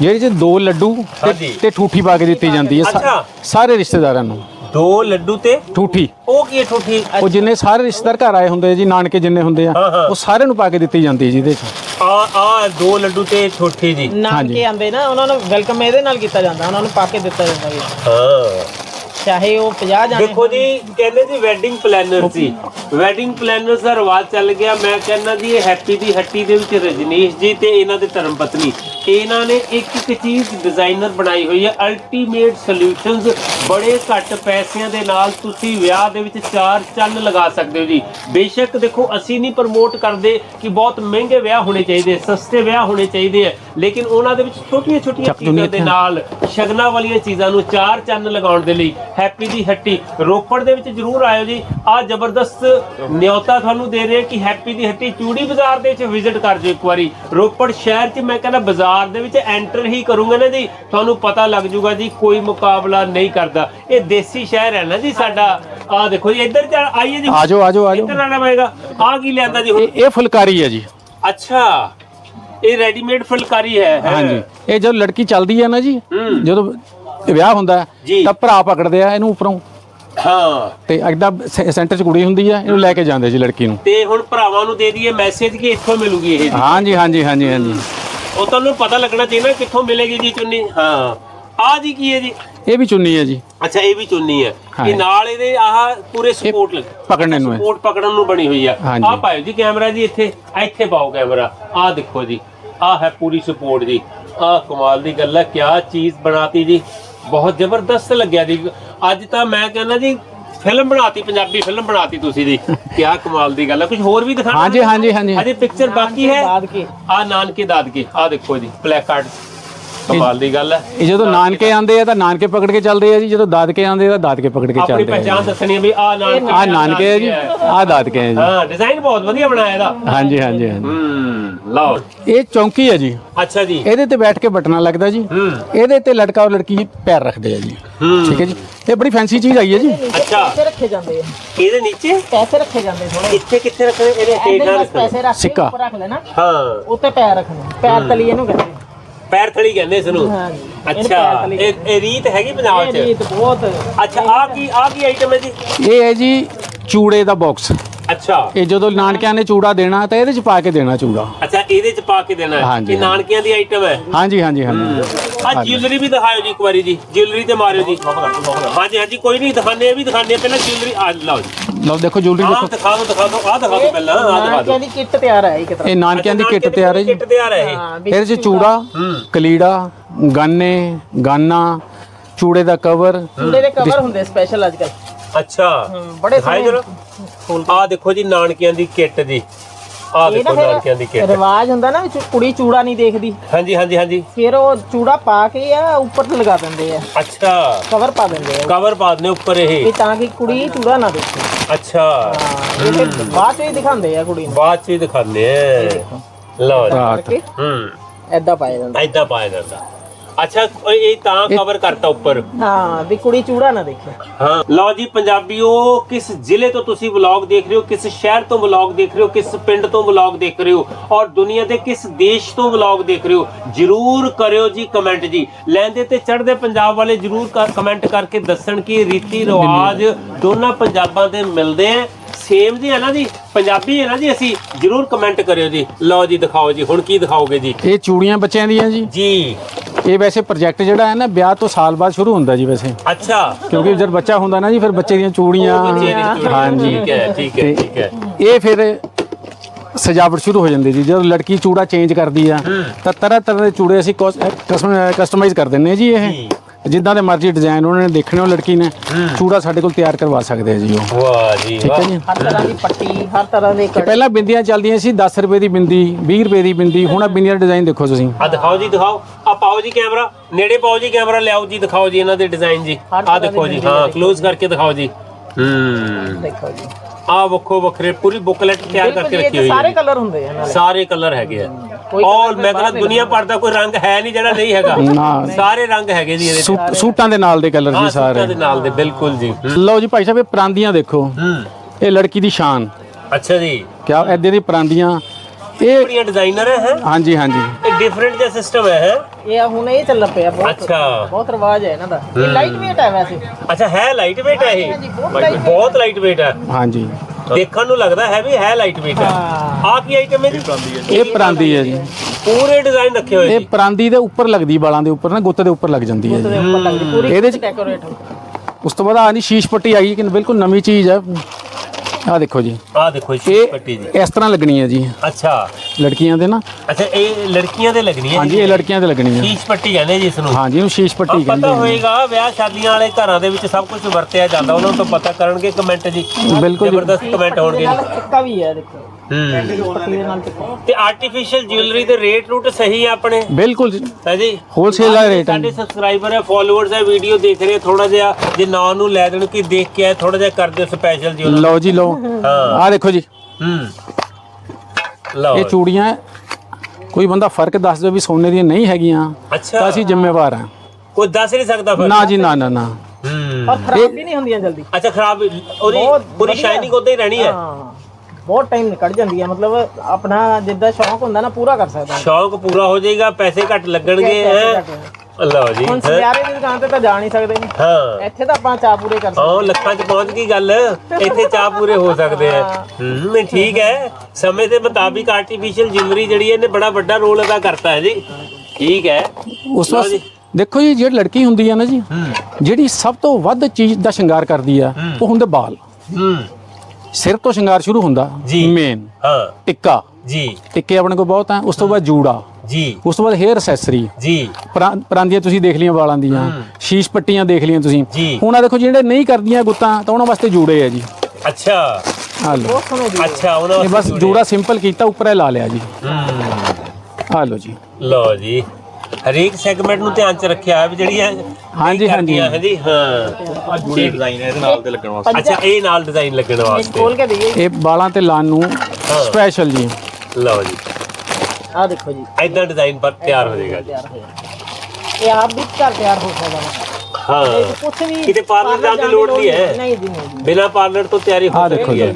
Speaker 1: ਜਿਹੜੇ ਚ ਦੋ ਲੱਡੂ ਤੇ- ਠੂਠੀ ਪਾ ਕੇ ਦਿੱਤੀ ਜਾਂਦੀ ਹੈ। ਸਾਰੇ ਰਿਸ਼ਤੇਦਾਰਾਂ ਨੂੰ।
Speaker 2: ਦੋ ਲੱਡੂ ਤੇ
Speaker 1: ਠੂਠੀ।
Speaker 2: ਉਹ ਕੀ ਹੈ ਠੂਠੀ?
Speaker 1: ਉਹ ਜਿੰਨੇ ਸਾਰੇ ਰਿਸ਼ਤੇਦਾਰ ਘਰ ਆਏ ਹੁੰਦੇ ਆ ਜੀ ਨਾਨਕੇ ਜਿੰਨੇ ਹੁੰਦੇ ਆ
Speaker 2: ਹਾਂ, ਹਾਂ।
Speaker 1: ਉਹ ਸਾਰਿਆਂ ਨੂੰ ਪਾ ਕੇ ਦਿੱਤੀ ਜਾਂਦੀ ਹੈ ਜੀ ਇਹਦੇ ਚ।
Speaker 2: ਆ ਆ ਦੋ ਲੱਡੂ ਤੇ ਠੂਠੀ ਜੀ।
Speaker 3: ਨਾਨਕੇ ਆਂਦੇ ਨਾ ਉਹਨਾਂ ਨੂੰ ਵੈਲਕਮ ਇਹਦੇ ਨਾਲ ਕੀਤਾ ਜਾਂਦਾ ਉਹਨਾਂ ਨੂੰ ਪਾ ਕੇ ਦਿੱਤਾ ਜਾਂਦਾ ਵੀ
Speaker 2: ਹਾਂ।
Speaker 3: ਚਾਹੇ ਉਹ 50 ਜਾਣੇ
Speaker 2: ਦੇਖੋ ਜੀ ਕਹਿੰਦੇ ਜੀ ਵੈਡਿੰਗ ਪਲੈਨਰ ਸੀ। ਵੈਡਿੰਗ ਪਲੈਨਰਸ ਦਾ ਰਿਵਾਜ ਚੱਲ ਗਿਆ। ਮੈਂ ਕਹਿੰਦਾ ਜੀ ਇਹ ਹੈਪੀ ਦੀ ਹੱਟੀ ਦੇ ਵਿੱਚ ਰਜਨੀਸ਼ ਜੀ ਤੇ ਇਹਨਾਂ ਦੇ ਧਰਮ ਪਤਨੀ। ਇਹਨਾਂ ਨੇ ਇੱਕ ਇੱਕ ਚੀਜ਼ ਡਿਜ਼ਾਈਨਰ ਬਣਾਈ ਹੋਈ ਹੈ ਅਲਟੀਮੇਟ ਸੋਲੂਸ਼ਨਸ ਬੜੇ ਘੱਟ ਪੈਸਿਆਂ ਦੇ ਨਾਲ ਤੁਸੀਂ ਵਿਆਹ ਦੇ ਵਿੱਚ ਚਾਰ ਚੰਨ ਲਗਾ ਸਕਦੇ ਹੋ ਜੀ। ਬੇਸ਼ੱਕ ਦੇਖੋ ਅਸੀਂ ਨਹੀਂ ਪ੍ਰਮੋਟ ਕਰਦੇ ਕਿ ਬਹੁਤ ਮਹਿੰਗੇ ਵਿਆਹ ਹੋਣੇ ਚਾਹੀਦੇ ਸਸਤੇ ਵਿਆਹ ਹੋਣੇ ਚਾਹੀਦੇ ਆ। ਲੇਕਿਨ ਉਹਨਾਂ ਦੇ ਵਿੱਚ ਛੋਟੀਆਂ ਛੋਟੀਆਂ ਚੀਜ਼ਾਂ ਦੇ ਨਾਲ ਸ਼ਗਨਾਂ ਵਾਲੀਆਂ ਚੀਜ਼ਾਂ ਨੂੰ ਚਾਰ ਚੰਨ ਲਗਾਉਣ ਦੇ ਲਈ ਹੈਪੀ ਦੀ ਹੱਟੀ। ਰੋਪੜ ਦੇ ਵਿੱਚ ਜਰੂਰ ਆਇਓ ਜੀ। ਆ ਜ਼ਬਰਦਸਤ ਨਿਯੋਤਾ ਤੁਹਾਨੂੰ ਦੇ ਰਹੇ ਕਿ ਹੈਪੀ ਦੀ ਹੱਟੀ ਚੂੜੀ ਬਾਜ਼ਾਰ ਦੇ ਵਿੱਚ ਵਿਜ਼ਿਟ ਕਰ ਜਾਓ ਇੱਕ ਵਾਰੀ। ਰੋਪੜ ਸ਼ਹਿਰ 'ਚ ਮੈਂ ਕਹਿੰਦਾ ਬਾਜ਼ਾਰ ਦੇ ਵਿੱਚ ਐਂਟਰ ਹੀ ਕਰੂੰਗਾ ਨਾ ਜੀ। ਤੁਹਾਨੂੰ ਪਤਾ ਲੱਗ ਜੂਗਾ ਜੀ ਕੋਈ ਮੁਕਾਬਲਾ ਨਹੀਂ ਕਰਦਾ। ਇਹ ਦੇਸੀ ਸ਼ਹਿਰ ਹੈ ਨਾ ਜੀ ਸਾਡਾ। ਆ ਦੇਖੋ ਜੀ ਇੱਧਰ ਚੱਲ ਆਈਏ ਜੀ।
Speaker 1: ਆਜੋ ਆਜੋ ਆਜੋ।
Speaker 2: ਇੱਧਰ ਆਣਾ ਪਏਗਾ। ਆ ਕੀ ਲਿਆਂਦਾ ਜੀ
Speaker 1: ਇਹ ਇਹ ਫੁਲਕਾਰੀ ਹੈ ਜੀ।
Speaker 2: ਅੱਛਾ। ਇਹ ਰੈਡੀਮੇਡ ਫੁਲਕਾਰੀ ਹੈ।
Speaker 1: ਹਾਂਜੀ। ਇਹ ਜਦੋਂ ਲੜਕੀ ਚੱਲਦੀ ਹੈ ਨਾ ਜੀ
Speaker 2: ਹੂੰ।
Speaker 1: ਜਦੋਂ ਵਿਆਹ ਹੁੰਦਾ ਹੈ,
Speaker 2: ਜੀ।
Speaker 1: ਤਾਂ ਭਰਾ ਪਕੜਦੇ ਆ ਇਹਨੂੰ ਉੱਪਰੋਂ।
Speaker 2: ਹਾਂ।
Speaker 1: ਤੇ ਐਡਾ ਸੈਂਟਰ 'ਚ ਕੁੜੀ ਹੁੰਦੀ ਆ ਇਹਨੂੰ ਲੈ ਕੇ ਜਾਂਦੇ ਜੀ ਲੜਕੀ ਨੂੰ।
Speaker 2: ਤੇ ਹੁਣ ਭਰਾਵਾਂ ਨੂੰ ਦੇ ਦਈਏ ਮੈਸੇਜ ਕਿ ਇੱਥੋਂ ਮਿਲੂਗੀ ਇਹ ਜੀ।
Speaker 1: ਹਾਂਜੀ ਹਾਂਜੀ ਹਾਂਜੀ ਹਾਂਜੀ।
Speaker 2: ਉਹ ਤੁਹਾਨੂੰ ਪਤਾ ਲੱਗਣਾ ਚਾਹੀਦਾ ਕਿੱਥੋਂ ਮਿਲੇਗੀ ਜੀ ਚੁੰਨੀ। ਹਾਂ। ਆ ਜੀ ਕੀ ਹੈ ਜੀ?
Speaker 1: ਇਹ ਵੀ ਚੁੰਨੀ ਹੈ ਜੀ।
Speaker 2: ਅੱਛਾ ਇਹ ਵੀ ਚੁੰਨੀ ਹੈ। ਇਹ ਨਾਲ ਇਹਦੇ ਆਹ ਪੂਰੇ ਸਪੋਰਟ ਲੱਗ
Speaker 1: ਪਕੜਨੇ ਨੂੰ ਹੈ।
Speaker 2: ਸਪੋਰਟ ਪਕੜਨ ਨੂੰ ਬਣੀ ਹੋਈ ਆ।
Speaker 1: ਹਾਂਜੀ।
Speaker 2: ਆ ਪਾਇਓ ਜੀ ਕੈਮਰਾ ਜੀ ਇੱਥੇ। ਇੱਥੇ ਪਾਓ ਕੈਮਰਾ। ਆ ਦੇਖੋ ਜੀ। ਆ ਹੈ ਪੂਰੀ ਸਪੋਰਟ ਜੀ। ਆ ਕਮਾਲ ਦੀ ਗੱਲ ਹੈ। ਕਿਆ ਚੀਜ਼ ਬਣਾਤੀ ਜੀ। ਬਹੁਤ ਜ਼ਬਰਦਸਤ ਲੱਗਿਆ ਜੀ। ਅੱਜ ਤਾਂ ਮੈਂ ਕਹਿੰਦਾ ਜੀ ਫਿਲਮ ਬਣਾਤੀ ਪੰਜਾਬੀ ਫਿਲਮ ਬਣਾਤੀ ਤੁਸੀਂ ਜੀ। ਕਿਆ ਕਮਾਲ ਦੀ ਗੱਲ ਹੈ ਕੁਝ ਹੋਰ ਵੀ ਦਿਖਾਣਾ
Speaker 1: ਹਾਂਜੀ ਹਾਂਜੀ ਹਾਂਜੀ।
Speaker 2: ਅਜੇ ਪਿਕਚਰ ਬਾਕੀ ਹੈ।
Speaker 3: ਬਾਅਦ ਕੇ
Speaker 2: ਆ ਨਾਨਕੇ ਦਾਦਕੇ। ਆ ਦੇਖੋ ਜੀ ਪਲੈਕਾਰਡ ਕਮਾਲ ਦੀ ਗੱਲ ਹੈ।
Speaker 1: ਇਹ ਜਦੋਂ ਨਾਨਕੇ ਆਂਦੇ ਆ ਤਾਂ ਨਾਨਕੇ ਪਕੜ ਕੇ ਚੱਲਦੇ ਆ ਜੀ ਜਦੋਂ ਦਾਦਕੇ ਆਂਦੇ ਆ ਤਾਂ ਦਾਦਕੇ ਪਕੜ ਕੇ
Speaker 2: ਆਪਣੀ
Speaker 1: ਚੱਲਦੇ ਆ
Speaker 2: ਪਛਾਣ ਦੱਸਣੀ ਹੈ ਵੀ ਆ ਨਾਨਕੇ
Speaker 1: ਆ ਨਾਨਕੇ ਹੈ ਜੀ ਆ। ਦਾਦਕੇ ਹੈ ਜੀ।
Speaker 2: ਹਾਂ ਡਿਜ਼ਾਈਨ ਬਹੁਤ ਵਧੀਆ ਬਣਾਇਆ ਇਹਦਾ।
Speaker 1: ਹਾਂਜੀ ਹਾਂਜੀ ਹਾਂਜੀ।
Speaker 2: ਹੂੰ ਲਓ।
Speaker 1: ਇਹ ਚੌਂਕੀ ਹੈ ਜੀ।
Speaker 2: ਅੱਛਾ ਜੀ।
Speaker 1: ਇਹਦੇ ਤੇ ਬੈਠ ਕੇ ਬਟਨਾ ਲੱਗਦਾ ਜੀ।
Speaker 2: ਹੂੰ।
Speaker 1: ਇਹਦੇ ਤੇ ਲੜਕਾ ਔਰ ਲੜਕੀ ਪੈਰ ਰੱਖਦੇ ਆ ਜੀ। ਠੀਕ ਹੈ ਜੀ। ਇਹ ਬੜੀ ਫੈਂਸੀ ਚੀਜ਼ ਆਈ ਹੈ ਜੀ।
Speaker 2: ਅੱਛਾ।
Speaker 3: ਪੈਸੇ ਰੱਖੇ ਜਾਂਦੇ ਆ।
Speaker 2: ਇਹਦੇ ਨੀਚੇ?
Speaker 3: ਪੈਸੇ ਰੱਖੇ ਜਾਂਦੇ ਥੋੜੇ
Speaker 2: ਇੱਥੇ ਕਿੱਥੇ ਰੱਖਣੇ? ਇਹਦੇ
Speaker 3: ਐਂਦੇ
Speaker 2: ਹੇਠਾਂ
Speaker 3: ਬਸ
Speaker 2: ਰੱਖਣੇ।
Speaker 3: ਪੈਸੇ ਰੱਖ ਕੇ
Speaker 1: ਸਿੱਕਾ।
Speaker 3: ਉੱਪਰ ਰੱਖ ਲੈਣਾ।
Speaker 2: ਹਾਂ।
Speaker 3: ਉੱਤੇ ਪੈਰ ਰੱਖਣੇ। ਪੈਰ ਤਲੀ ਇਹਨੂੰ ਕਹਿੰਦੇ
Speaker 2: ਪੈਰ ਥਲੀ ਕਹਿੰਦੇ ਇਸ ਨੂੰ।
Speaker 3: ਹਾਂਜੀ। ਇਹਨੂੰ
Speaker 2: ਅੱਛਾ ਇਹ ਇਹ ਰੀਤ ਹੈਗੀ ਪੰਜਾਬ
Speaker 3: ਇਹ
Speaker 2: 'ਚ?
Speaker 3: ਰੀਤ ਬਹੁਤ
Speaker 2: ਅੱਛਾ ਆ ਕੀ ਆ ਕੀ ਆਈਟਮ ਹੈ ਜੀ?
Speaker 1: ਇਹ ਹੈ ਜੀ ਚੂੜੇ ਦਾ ਬਾਕਸ
Speaker 2: ਅੱਛਾ।
Speaker 1: ਇਹ ਜਦੋਂ ਨਾਨਕਿਆਂ ਨੇ ਚੂੜਾ ਦੇਣਾ ਤਾਂ ਇਹਦੇ ਚ ਪਾ ਕੇ ਦੇਣਾ ਚੂੜਾ।
Speaker 2: ਅੱਛਾ ਇਹਦੇ 'ਚ ਪਾ ਕੇ ਦੇਣਾ ਹੈ।
Speaker 1: ਹਾਂਜੀ,
Speaker 2: ਇਹ ਨਾਨਕਿਆਂ ਦੀ ਆਈਟਮ ਹੈ?
Speaker 1: ਹਾਂਜੀ ਹਾਂਜੀ ਹਾਂਜੀ।
Speaker 2: ਆ ਜਿਊਲਰੀ ਵੀ ਦਿਖਾਇਓ ਜੀ ਇੱਕ ਵਾਰੀ ਜੀ। ਜਿਊਲਰੀ ਤੇ ਮਾਰਿਓ ਜੀ। ਹਾਂਜੀ ਹਾਂਜੀ ਕੋਈ ਨਹੀਂ ਦਿਖਾਣੇ ਇਹ ਵੀ ਦਿਖਾਣੇ ਪਹਿਲਾਂ ਜਿਊਲਰੀ ਆ ਲਓ ਜੀ।
Speaker 1: ਲਓ ਦੇਖੋ ਜੁਲਰੀ
Speaker 2: ਆਹ
Speaker 1: ਦੇਖੋ।
Speaker 2: ਦਿਖਾ ਦਿਓ ਦਿਖਾ ਦਿਓ ਆ ਦਿਖਾ ਦਿਓ ਪਹਿਲਾਂ ਆ ਦਿਖਾ ਦਿਓ।
Speaker 3: ਨਾਨਕਿਆਂ ਦੀ ਕਿੱਟ ਤਿਆਰ ਹੈ ਇੱਕ ਤਰ੍ਹਾਂ
Speaker 1: ਇਹ ਨਾਨਕਿਆਂ ਦੀ ਕਿੱਟ ਤਿਆਰ ਹੈ ਜੀ।
Speaker 2: ਕਿੱਟ ਤਿਆਰ ਹੈ ਇਹ।
Speaker 3: ਹਾਂ ਵੀ
Speaker 1: ਇਹਦੇ ਚ ਚੂੜਾ ਕਲੀੜਾ ਗਾਨੇ ਗਾਨਾ ਚੂੜੇ ਦਾ ਕਵਰ।
Speaker 3: ਚੂੜੇ ਦੇ ਕਵਰ ਹੁੰਦੇ ਸਪੈਸ਼ਲ ਅੱਜ ਕੱਲ
Speaker 2: ਅੱਛਾ।
Speaker 3: ਬੜੇ ਸੋਹਣੇ
Speaker 2: ਜਰਾ। ਆ ਦੇਖੋ ਜੀ ਨਾਨਕਿਆਂ ਦੀ ਕਿੱਟ ਜੀ ਆ ਦੇਖੋ ਨਾਨਕਿਆਂ ਦੀ ਕਿੱਟ।
Speaker 3: ਰਿਵਾਜ ਹੁੰਦਾ ਨਾ ਵੀ ਕੁੜੀ ਚੂੜਾ ਨਹੀਂ ਦੇਖਦੀ।
Speaker 2: ਹਾਂਜੀ ਹਾਂਜੀ ਹਾਂਜੀ।
Speaker 3: ਫਿਰ ਉਹ ਚੂੜਾ ਪਾ ਕੇ ਆ ਉੱਪਰ ਤੇ ਲਗਾ ਦਿੰਦੇ ਆ।
Speaker 2: ਅੱਛਾ।
Speaker 3: ਕਵਰ ਪਾ ਦਿੰਦੇ ਆ।
Speaker 2: ਕਵਰ ਪਾ ਦਨੇ ਉੱਪਰ ਇਹ।
Speaker 3: ਵੀ ਤਾਂ ਕਿ ਕੁੜੀ ਚੂੜਾ ਨਾ ਦੇਖੇ।
Speaker 2: ਅੱਛਾ।
Speaker 3: ਹਾਂ ਇਹ ਫਿਰ ਬਾਅਦ ਚ ਹੀ ਦਿਖਾਉਂਦੇ ਆ ਕੁੜੀ ਨੂੰ।
Speaker 2: ਬਾਅਦ ਚ ਹੀ ਦਿਖਾਉਂਦੇ ਆ। ਲਓ ਜੀ। ਹੂੰ।
Speaker 3: ਐਦਾਂ ਪਾਇਆ ਜਾਂਦਾ।
Speaker 2: ਐਦਾਂ ਪਾਇਆ ਜਾਂਦਾ। ਅੱਛਾ ਉਹ ਇਹ ਤਾਂ ਕਵਰ ਕਰਤਾ ਉੱਪਰ।
Speaker 3: ਹਾਂ ਵੀ ਕੁੜੀ ਚੂੜਾ ਨਾ ਦੇਖੇ।
Speaker 2: ਹਾਂ। ਲਓ ਜੀ ਪੰਜਾਬੀਓ ਕਿਸ ਜ਼ਿਲ੍ਹੇ ਤੋਂ ਤੁਸੀਂ ਵਲੌਗ ਦੇਖ ਰਹੇ ਹੋ ਕਿਸ ਸ਼ਹਿਰ ਤੋਂ ਵਲੌਗ ਦੇਖ ਰਹੇ ਹੋ ਕਿਸ ਪਿੰਡ ਤੋਂ ਵਲੌਗ ਦੇਖ ਰਹੇ ਹੋ ਔਰ ਦੁਨੀਆ ਦੇ ਕਿਸ ਦੇਸ਼ ਤੋਂ ਵਲੌਗ ਦੇਖ ਰਹੇ ਹੋ ਜਰੂਰ ਕਰਿਓ ਜੀ ਕਮੈਂਟ ਜੀ। ਲੈਂਦੇ ਤੇ ਚੜ੍ਹਦੇ ਪੰਜਾਬ ਵਾਲੇ ਜਰੂਰ ਕਮੈਂਟ ਕਰਕੇ ਦੱਸਣ ਕਿ ਰੀਤੀ ਰਿਵਾਜ ਦੋਨਾਂ ਪੰਜਾਬਾਂ ਦੇ ਮਿਲਦੇ ਆ। ਸੇਮ ਜੀ ਹੈ ਨਾ ਜੀ? ਪੰਜਾਬੀ ਹੈ ਨਾ ਜੀ ਅਸੀਂ? ਜਰੂਰ ਕਮੈਂਟ ਕਰਿਓ ਜੀ। ਲਓ ਜੀ ਦਿਖਾਓ ਜੀ। ਹੁਣ ਕੀ ਦਿਖਾਓਗੇ ਜੀ?
Speaker 1: ਇਹ ਚੂੜੀਆਂ ਬੱਚਿਆਂ ਦੀਆਂ ਜੀ?
Speaker 2: ਜੀ।
Speaker 1: ਇਹ ਵੈਸੇ ਪ੍ਰੋਜੈਕਟ ਜਿਹੜਾ ਹੈ ਨਾ ਵਿਆਹ ਤੋਂ ਸਾਲ ਬਾਅਦ ਸ਼ੁਰੂ ਹੁੰਦਾ ਜੀ ਵੈਸੇ।
Speaker 2: ਅੱਛਾ।
Speaker 1: ਕਿਉਂਕਿ ਜਦ ਬੱਚਾ ਹੁੰਦਾ ਨਾ ਜੀ ਫਿਰ ਬੱਚੇ ਦੀਆਂ ਚੂੜੀਆਂ। ਹਾਂਜੀ।
Speaker 2: ਠੀਕ ਹੈ ਠੀਕ ਹੈ ਠੀਕ ਹੈ।
Speaker 1: ਇਹ ਫਿਰ ਸਜਾਵਟ ਸ਼ੁਰੂ ਹੋ ਜਾਂਦੀ ਜੀ। ਜਦੋਂ ਲੜਕੀ ਚੂੜਾ ਚੇਂਜ ਕਰਦੀ ਆ ਤਾਂ ਤਰ੍ਹਾਂ ਤਰ੍ਹਾਂ ਦੇ ਚੂੜੇ ਅਸੀਂ ਕਸਟਮਾਈਜ਼ ਕਰ ਦਿੰਨੇ ਜੀ ਇਹ। ਜਿੱਦਾਂ ਦੇ ਮਰਜ਼ੀ ਡਿਜ਼ਾਈਨ ਉਹਨਾਂ ਨੇ ਦੇਖਣੇ ਉਹ ਲੜਕੀ ਨੇ ਚੂੜਾ ਸਾਡੇ ਕੋਲ ਤਿਆਰ ਕਰਵਾ ਸਕਦੇ ਆ ਜੀ ਉਹ।
Speaker 2: ਵਾਹ ਜੀ
Speaker 1: ਠੀਕ ਹੈ
Speaker 2: ਵਾਹ।
Speaker 1: ਜੀ?
Speaker 3: ਹਰ ਤਰ੍ਹਾਂ ਦੀ ਪੱਟੀ ਹਰ ਤਰ੍ਹਾਂ ਦੇ
Speaker 1: ਤੇ ਪਹਿਲਾਂ ਬਿੰਦੀਆਂ ਚੱਲਦੀਆਂ ਸੀ 10 ਰੁਪਏ ਦੀ ਬਿੰਦੀ 20 ਰੁਪਏ ਦੀ ਬਿੰਦੀ ਹੁਣ ਆ ਬਿੰਦੀਆਂ ਦਾ ਡਿਜ਼ਾਈਨ ਦੇਖੋ ਤੁਸੀਂ।
Speaker 2: ਆ ਦਿਖਾਓ ਜੀ ਦਿਖਾਓ। ਆ ਪਾਓ ਜੀ ਕੈਮਰਾ ਨੇੜੇ ਪਾਓ ਜੀ ਕੈਮਰਾ ਲਿਆਓ ਜੀ ਦਿਖਾਓ ਜੀ ਇਹਨਾਂ ਦੇ ਡਿਜ਼ਾਈਨ ਜੀ। ਆ ਦੇਖੋ ਜੀ ਹਾਂ। ক্লোਜ਼ ਕਰਕੇ ਦਿਖਾਓ ਜੀ। ਹੂੰ।
Speaker 3: ਦੇਖੋ ਜੀ।
Speaker 2: ਆ ਵੱਖੋ ਵੱਖਰੇ ਪੂਰੀ ਬੁਕਲੈਟ ਤਿਆਰ ਕਰਕੇ ਰੱਖੀ ਹੋਈ
Speaker 3: ਸਾਰੇ
Speaker 2: ਹੈ
Speaker 3: ਕਲਰ ਹੁੰਦੇ ਆ ਨਾਲੇ।
Speaker 2: ਸਾਰੇ ਕਲਰ ਹੈਗੇ ਆ। ਔਰ ਮੈਂ ਕਹਿੰਦਾ ਦੁਨੀਆ ਭਰ ਦਾ ਕੋਈ ਰੰਗ ਹੈ ਨਹੀਂ ਜਿਹੜਾ ਨਹੀਂ ਹੈਗਾ।
Speaker 1: ਨਾ।
Speaker 2: ਸਾਰੇ ਰੰਗ ਹੈਗੇ ਜੀ ਇਹਦੇ
Speaker 1: ਸੂਟਾਂ ਦੇ ਨਾਲ ਦੇ ਕਲਰ ਜੀ ਸਾਰੇ।
Speaker 2: ਸੂਟਾਂ ਦੇ ਨਾਲ ਦੇ ਬਿਲਕੁਲ ਜੀ।
Speaker 1: ਲਓ ਜੀ ਭਾਈ ਸਾਹਿਬ ਇਹ ਪਰਾਂਦੀਆਂ ਦੇਖੋ।
Speaker 2: ਹੂੰ।
Speaker 1: ਇਹ ਲੜਕੀ ਦੀ ਸ਼ਾਨ।
Speaker 2: ਅੱਛਾ ਜੀ।
Speaker 1: ਕਿਆ ਐਦੇ ਦੀ ਪਰਾਂਦੀਆਂ। ਇਹ
Speaker 2: ਬੜੀਆਂ ਡਿਜ਼ਾਈਨਰ ਹੈ
Speaker 1: ਹਾਂਜੀ ਹਾਂਜੀ।
Speaker 2: ਇਹ ਡਿਫਰੈਂਟ ਜਿਹਾ ਸਿਸਟਮ ਹੈ ਹੈਂ?
Speaker 3: ਇਹ ਹੁਣ ਇਹ ਚੱਲ ਪਿਆ ਬਹੁਤ।
Speaker 2: ਅੱਛਾ।
Speaker 3: ਬਹੁਤ ਰਿਵਾਜ ਹੈ ਇਹਨਾਂ ਦਾ। ਇਹ ਲਾਈਟ weight ਹੈ ਵੈਸੇ।
Speaker 2: ਅੱਛਾ ਹੈ ਲਾਈਟ weight ਹੈ ਇਹ?
Speaker 3: ਹਾਂਜੀ, ਬਹੁਤ
Speaker 2: ਭਾਈ,
Speaker 3: light weight
Speaker 2: ਬਹੁਤ ਲਾਈਟ weight ਹੈ।
Speaker 1: ਹਾਂਜੀ।
Speaker 2: ਦੇਖਣ ਨੂੰ ਲੱਗਦਾ ਹੈ ਵੀ ਹੈ ਲਾਈਟ weight ਹੈ। ਆ ਕੀ ਆਈਟਮ ਹੈ ਜੀ।
Speaker 1: ਇਹ ਪਰਾਂਦੀ ਹੈ ਜੀ।
Speaker 2: ਪੂਰੇ ਡਿਜ਼ਾਈਨ ਰੱਖੇ ਹੋਏ
Speaker 1: ਇਹ ਪਰਾਂਦੀ ਦੇ ਉੱਪਰ ਲੱਗਦੀ ਵਾਲਾਂ ਦੇ ਉੱਪਰ ਨਾ ਗੁੱਤ ਦੇ ਉੱਪਰ ਲੱਗ ਜਾਂਦੀ ਹੈ ਜੀ। ਇਹਦੇ 'ਚ-
Speaker 3: ਡੈਕੋਰੇਟ
Speaker 1: ਉਸ ਤੋਂ ਬਾਅਦ ਆ ਨਹੀਂ ਸ਼ੀਸ਼ ਪੱਟੀ ਆਈ ਕਿ ਬਿਲਕੁਲ ਨਵੀਂ ਚੀਜ਼ ਹੈ। ਆ ਦੇਖੋ ਜੀ।
Speaker 2: ਆ ਦੇਖੋ ਜੀ
Speaker 1: ਇਹ
Speaker 2: ਪੱਟੀ ਜੀ।
Speaker 1: ਇਸ ਤਰ੍ਹਾਂ ਲੱਗਣੀ ਹੈ ਜੀ।
Speaker 2: ਅੱਛਾ।
Speaker 1: ਲੜਕੀਆਂ ਦੇ ਨਾ।
Speaker 2: ਅੱਛਾ ਇਹ ਲੜਕੀਆਂ ਦੇ ਲੱਗਣੀ ਹੈ
Speaker 1: ਹਾਂਜੀ ਇਹ ਲੜਕੀਆਂ ਦੇ ਲੱਗਣੀ ਹੈ
Speaker 2: ਸ਼ੀਸ਼ ਪੱਟੀ ਕਹਿੰਦੇ ਜੀ ਇਸ ਨੂੰ
Speaker 1: ਹਾਂਜੀ ਇਹਨੂੰ ਸ਼ੀਸ਼ ਪੱਟੀ ਕਹਿੰਦੇ
Speaker 2: ਪਤਾ ਹੋਏਗਾ ਵਿਆਹ ਸ਼ਾਦੀਆਂ ਵਾਲੇ ਘਰਾਂ ਦੇ ਵਿੱਚ ਸਭ ਕੁਝ ਵਰਤਿਆ ਜਾਂਦਾ ਉਹਨਾਂ ਨੂੰ ਤਾਂ ਪਤਾ ਕਰਨਗੇ ਕਮੈਂਟ ਜੀ।
Speaker 1: ਬਿਲਕੁਲ ਜੀ।
Speaker 2: ਜ਼ਬਰਦਸਤ ਕਮੈਂਟ ਹੋਣਗੇ
Speaker 3: ਨਾਲ ਟਿੱਕਾ ਵੀ ਹੈ ਦੇਖੋ।
Speaker 2: ਤੇ ਆਰਟੀਫੀਸ਼ੀਅਲ ਜਿਊਲਰੀ ਦੇ ਰੇਟ ਰੂਟ ਸਹੀ ਆ ਆਪਣੇ?
Speaker 1: ਬਿਲਕੁਲ ਜੀ।
Speaker 2: ਹੈ ਜੀ?
Speaker 1: ਹੋਲਸੇਲ ਦਾ ਰੇਟ ਹੈ
Speaker 2: ਸਾਡੇ ਸਬਸਕ੍ਰਾਈਬਰ ਹੈ ਫਾਲੋਅਰਸ ਹੈ ਵੀਡੀਓ ਦੇਖ ਰਹੇ ਥੋੜਾ ਜਿਹਾ ਜੇ ਨਾਂ ਨੂੰ ਲੈ ਦੇਣ ਕਿ ਦੇਖ ਕੇ ਆਏ ਥੋੜਾ ਜਿਹਾ ਕਰ ਦਿਓ ਸਪੈਸ਼ਲ ਜੀ ਉਹਨਾਂ
Speaker 1: ਲਓ ਜੀ ਲਓ।
Speaker 2: ਹਾਂ।
Speaker 1: ਆ ਦੇਖੋ ਜੀ।
Speaker 2: ਹੂੰ। ਲਓ
Speaker 1: ਇਹ ਚੂੜੀਆਂ ਕੋਈ ਬੰਦਾ ਫ਼ਰਕ ਦੱਸ ਦਿਓ ਵੀ ਸੋਨੇ ਦੀਆਂ ਨਹੀਂ ਹੈਗੀਆਂ
Speaker 2: ਅੱਛਾ।
Speaker 1: ਤਾਂ ਅਸੀਂ ਜ਼ਿੰਮੇਵਾਰ ਹਾਂ
Speaker 2: ਕੋਈ ਦੱਸ ਨਹੀਂ ਸਕਦਾ ਫਿਰ?
Speaker 1: ਨਾ ਜੀ ਨਾ ਨਾ ਨਾ।
Speaker 2: ਹੂੰ।
Speaker 3: ਪਰ ਖਰਾਬ ਵੀ ਨਹੀਂ ਹੁੰਦੀਆਂ ਜਲਦੀ।
Speaker 2: ਅੱਛਾ ਖਰਾਬ ਉਹਦੀ
Speaker 3: ਬਹੁਤ
Speaker 2: ਪੂਰੀ
Speaker 3: ਵਧੀਆ।
Speaker 2: ਸ਼ਾਈਨਿੰਗ ਉਦਾਂ ਹੀ ਰਹਿਣੀ ਹੈ।
Speaker 3: ਹਾਂ। ਬਹੁਤ ਟਾਈਮ ਨਿਕਲ ਜਾਂਦੀ ਹੈ ਮਤਲਬ ਆਪਣਾ ਜਿੱਦਾਂ ਸ਼ੌਂਕ ਹੁੰਦਾ ਨਾ ਪੂਰਾ ਕਰ ਸਕਦਾ।
Speaker 2: ਸ਼ੌਕ ਪੂਰਾ ਹੋ ਜਾਏਗਾ ਪੈਸੇ ਘੱਟ ਲੱਗਣਗੇ ਹੈਂ? ਲਓ ਜੀ
Speaker 3: ਹੁਣ
Speaker 2: ਹੈਂ?
Speaker 3: ਸਿਆਰੇ ਦੀ ਦੁਕਾਨ ਤੇ ਤਾਂ ਜਾ ਨਹੀਂ ਸਕਦੇ।
Speaker 2: ਹਾਂ।
Speaker 3: ਇੱਥੇ ਤਾਂ ਆਪਾਂ ਚਾਹ ਪੂਰੇ ਕਰ ਸਕਦੇ।
Speaker 2: ਹਾਂ ਲੱਖਾਂ ਚ ਪਹੁੰਚ ਗਈ ਗੱਲ। ਇੱਥੇ ਚਾਹ ਪੂਰੇ ਹੋ ਸਕਦੇ ਆ। ਹੂੰ। ਨਹੀਂ ਠੀਕ ਹੈ। ਸਮੇਂ ਦੇ ਮੁਤਾਬਿਕ ਆਰਟੀਫੀਸ਼ੀਅਲ ਜਿਊਲਰੀ ਜਿਹੜੀ ਹੈ ਇਹਨੇ ਬੜਾ ਵੱਡਾ ਰੋਲ ਅਦਾ ਕਰਤਾ ਹੈ ਜੀ। ਠੀਕ ਹੈ।
Speaker 1: ਉਸ
Speaker 2: ਲਓ
Speaker 1: ਵਾਸਤੇ
Speaker 2: ਜੀ।
Speaker 1: ਦੇਖੋ ਜੀ ਜਿਹੜੀ ਲੜਕੀ ਹੁੰਦੀ ਹੈ ਨਾ ਜੀ ਜਿਹੜੀ ਸਭ ਤੋਂ ਵੱਧ ਚੀਜ਼ ਦਾ ਸ਼ਿੰਗਾਰ ਕਰਦੀ ਆ ਉਹ ਹੁੰਦੇ ਵਾਲ
Speaker 2: ਹੂੰ।
Speaker 1: ਸਿਰ ਤੋਂ ਸ਼ਿੰਗਾਰ ਸ਼ੁਰੂ ਹੁੰਦਾ
Speaker 2: ਜੀ।
Speaker 1: ਮੇਨ
Speaker 2: ਹਾਂ।
Speaker 1: ਟਿੱਕਾ।
Speaker 2: ਜੀ।
Speaker 1: ਟਿੱਕੇ ਆਪਣੇ ਕੋਲ ਬਹੁਤ ਆ ਉਸ ਤੋਂ ਬਾਅਦ ਜੂੜਾ।
Speaker 2: ਜੀ।
Speaker 1: ਉਸ ਤੋਂ ਬਾਅਦ ਹੇਅਰ ਅਸੈਸਰੀ
Speaker 2: ਜੀ।
Speaker 1: ਪਰਾਂਦੀਆਂ ਤੁਸੀਂ ਦੇਖ ਲਈਆਂ ਵਾਲਾਂ ਦੀਆਂ ਸ਼ੀਸ਼ ਪੱਟੀਆਂ ਦੇਖ ਲਈਆਂ ਤੁਸੀਂ।
Speaker 2: ਜੀ।
Speaker 1: ਹੁਣ ਆ ਦੇਖੋ ਜਿਹੜੇ ਨਹੀਂ ਕਰਦੀਆਂ ਗੁੱਤਾਂ ਤਾਂ ਉਹਨਾਂ ਵਾਸਤੇ ਜੂੜੇ ਆ ਜੀ।
Speaker 2: ਅੱਛਾ।
Speaker 1: ਆ ਲਓ।
Speaker 2: ਅੱਛਾ ਉਹਨਾਂ
Speaker 1: ਇਹ ਬਸ
Speaker 2: ਵਾਸਤੇ ਜੂੜੇ।
Speaker 1: ਸਿੰਪਲ ਕੀਤਾ ਉੱਪਰ ਇਹ ਲਾ ਲਿਆ ਜੀ।
Speaker 2: ਹੂੰ।
Speaker 1: ਆ ਲਓ ਜੀ।
Speaker 2: ਲਓ ਜੀ। ਹਰੇਕ ਸੈਗਮੈਂਟ ਨੂੰ ਧਿਆਨ ਚ ਰੱਖਿਆ ਹੈ ਵੀ ਜਿਹੜੀ ਹੈ
Speaker 1: ਹਾਂਜੀ, ਹਾਂਜੀ।
Speaker 2: ਹੈ ਜੀ ਹਾਂ।
Speaker 4: ਡਿਜ਼ਾਈਨ ਹੈ ਇਹਦੇ ਨਾਲ ਦੇ ਲੱਗਣ ਵਾਸਤੇ।
Speaker 2: ਅੱਛਾ ਇਹ ਨਾਲ ਡਿਜ਼ਾਈਨ ਲੱਗਣ ਵਾਸਤੇ।
Speaker 3: ਖੋਲ ਕੇ ਦਈਏ।
Speaker 1: ਇਹ ਵਾਲਾਂ ਤੇ ਲਾਉਣ ਨੂੰ ਸਪੈਸ਼ਲ ਜੀ।
Speaker 2: ਲਓ ਜੀ।
Speaker 3: ਆ ਦੇਖੋ ਜੀ।
Speaker 2: ਐਦਾਂ ਡਿਜ਼ਾਈਨ ਪਰ ਤਿਆਰ ਹੋ ਜਾਏਗਾ ਜੀ।
Speaker 3: ਤਿਆਰ ਹੋ ਜਾਣਾ। ਇਹ ਆਪ ਵੀ ਘਰ ਤਿਆਰ ਹੋ ਸਕਦਾ
Speaker 2: ਹਾਂ
Speaker 3: ਕੁਝ ਵੀ
Speaker 2: ਕਿਤੇ ਪਾਰਲਰ ਜਾਣ ਦੀ ਲੋੜ ਨਹੀਂ ਹੈ
Speaker 3: ਨਹੀਂ ਜੀ ਨਹੀਂ
Speaker 2: ਬਿਨਾ ਪਾਰਲਰ ਤੋਂ ਤਿਆਰੀ ਹੋ ਸਕਦੀ ਹੈ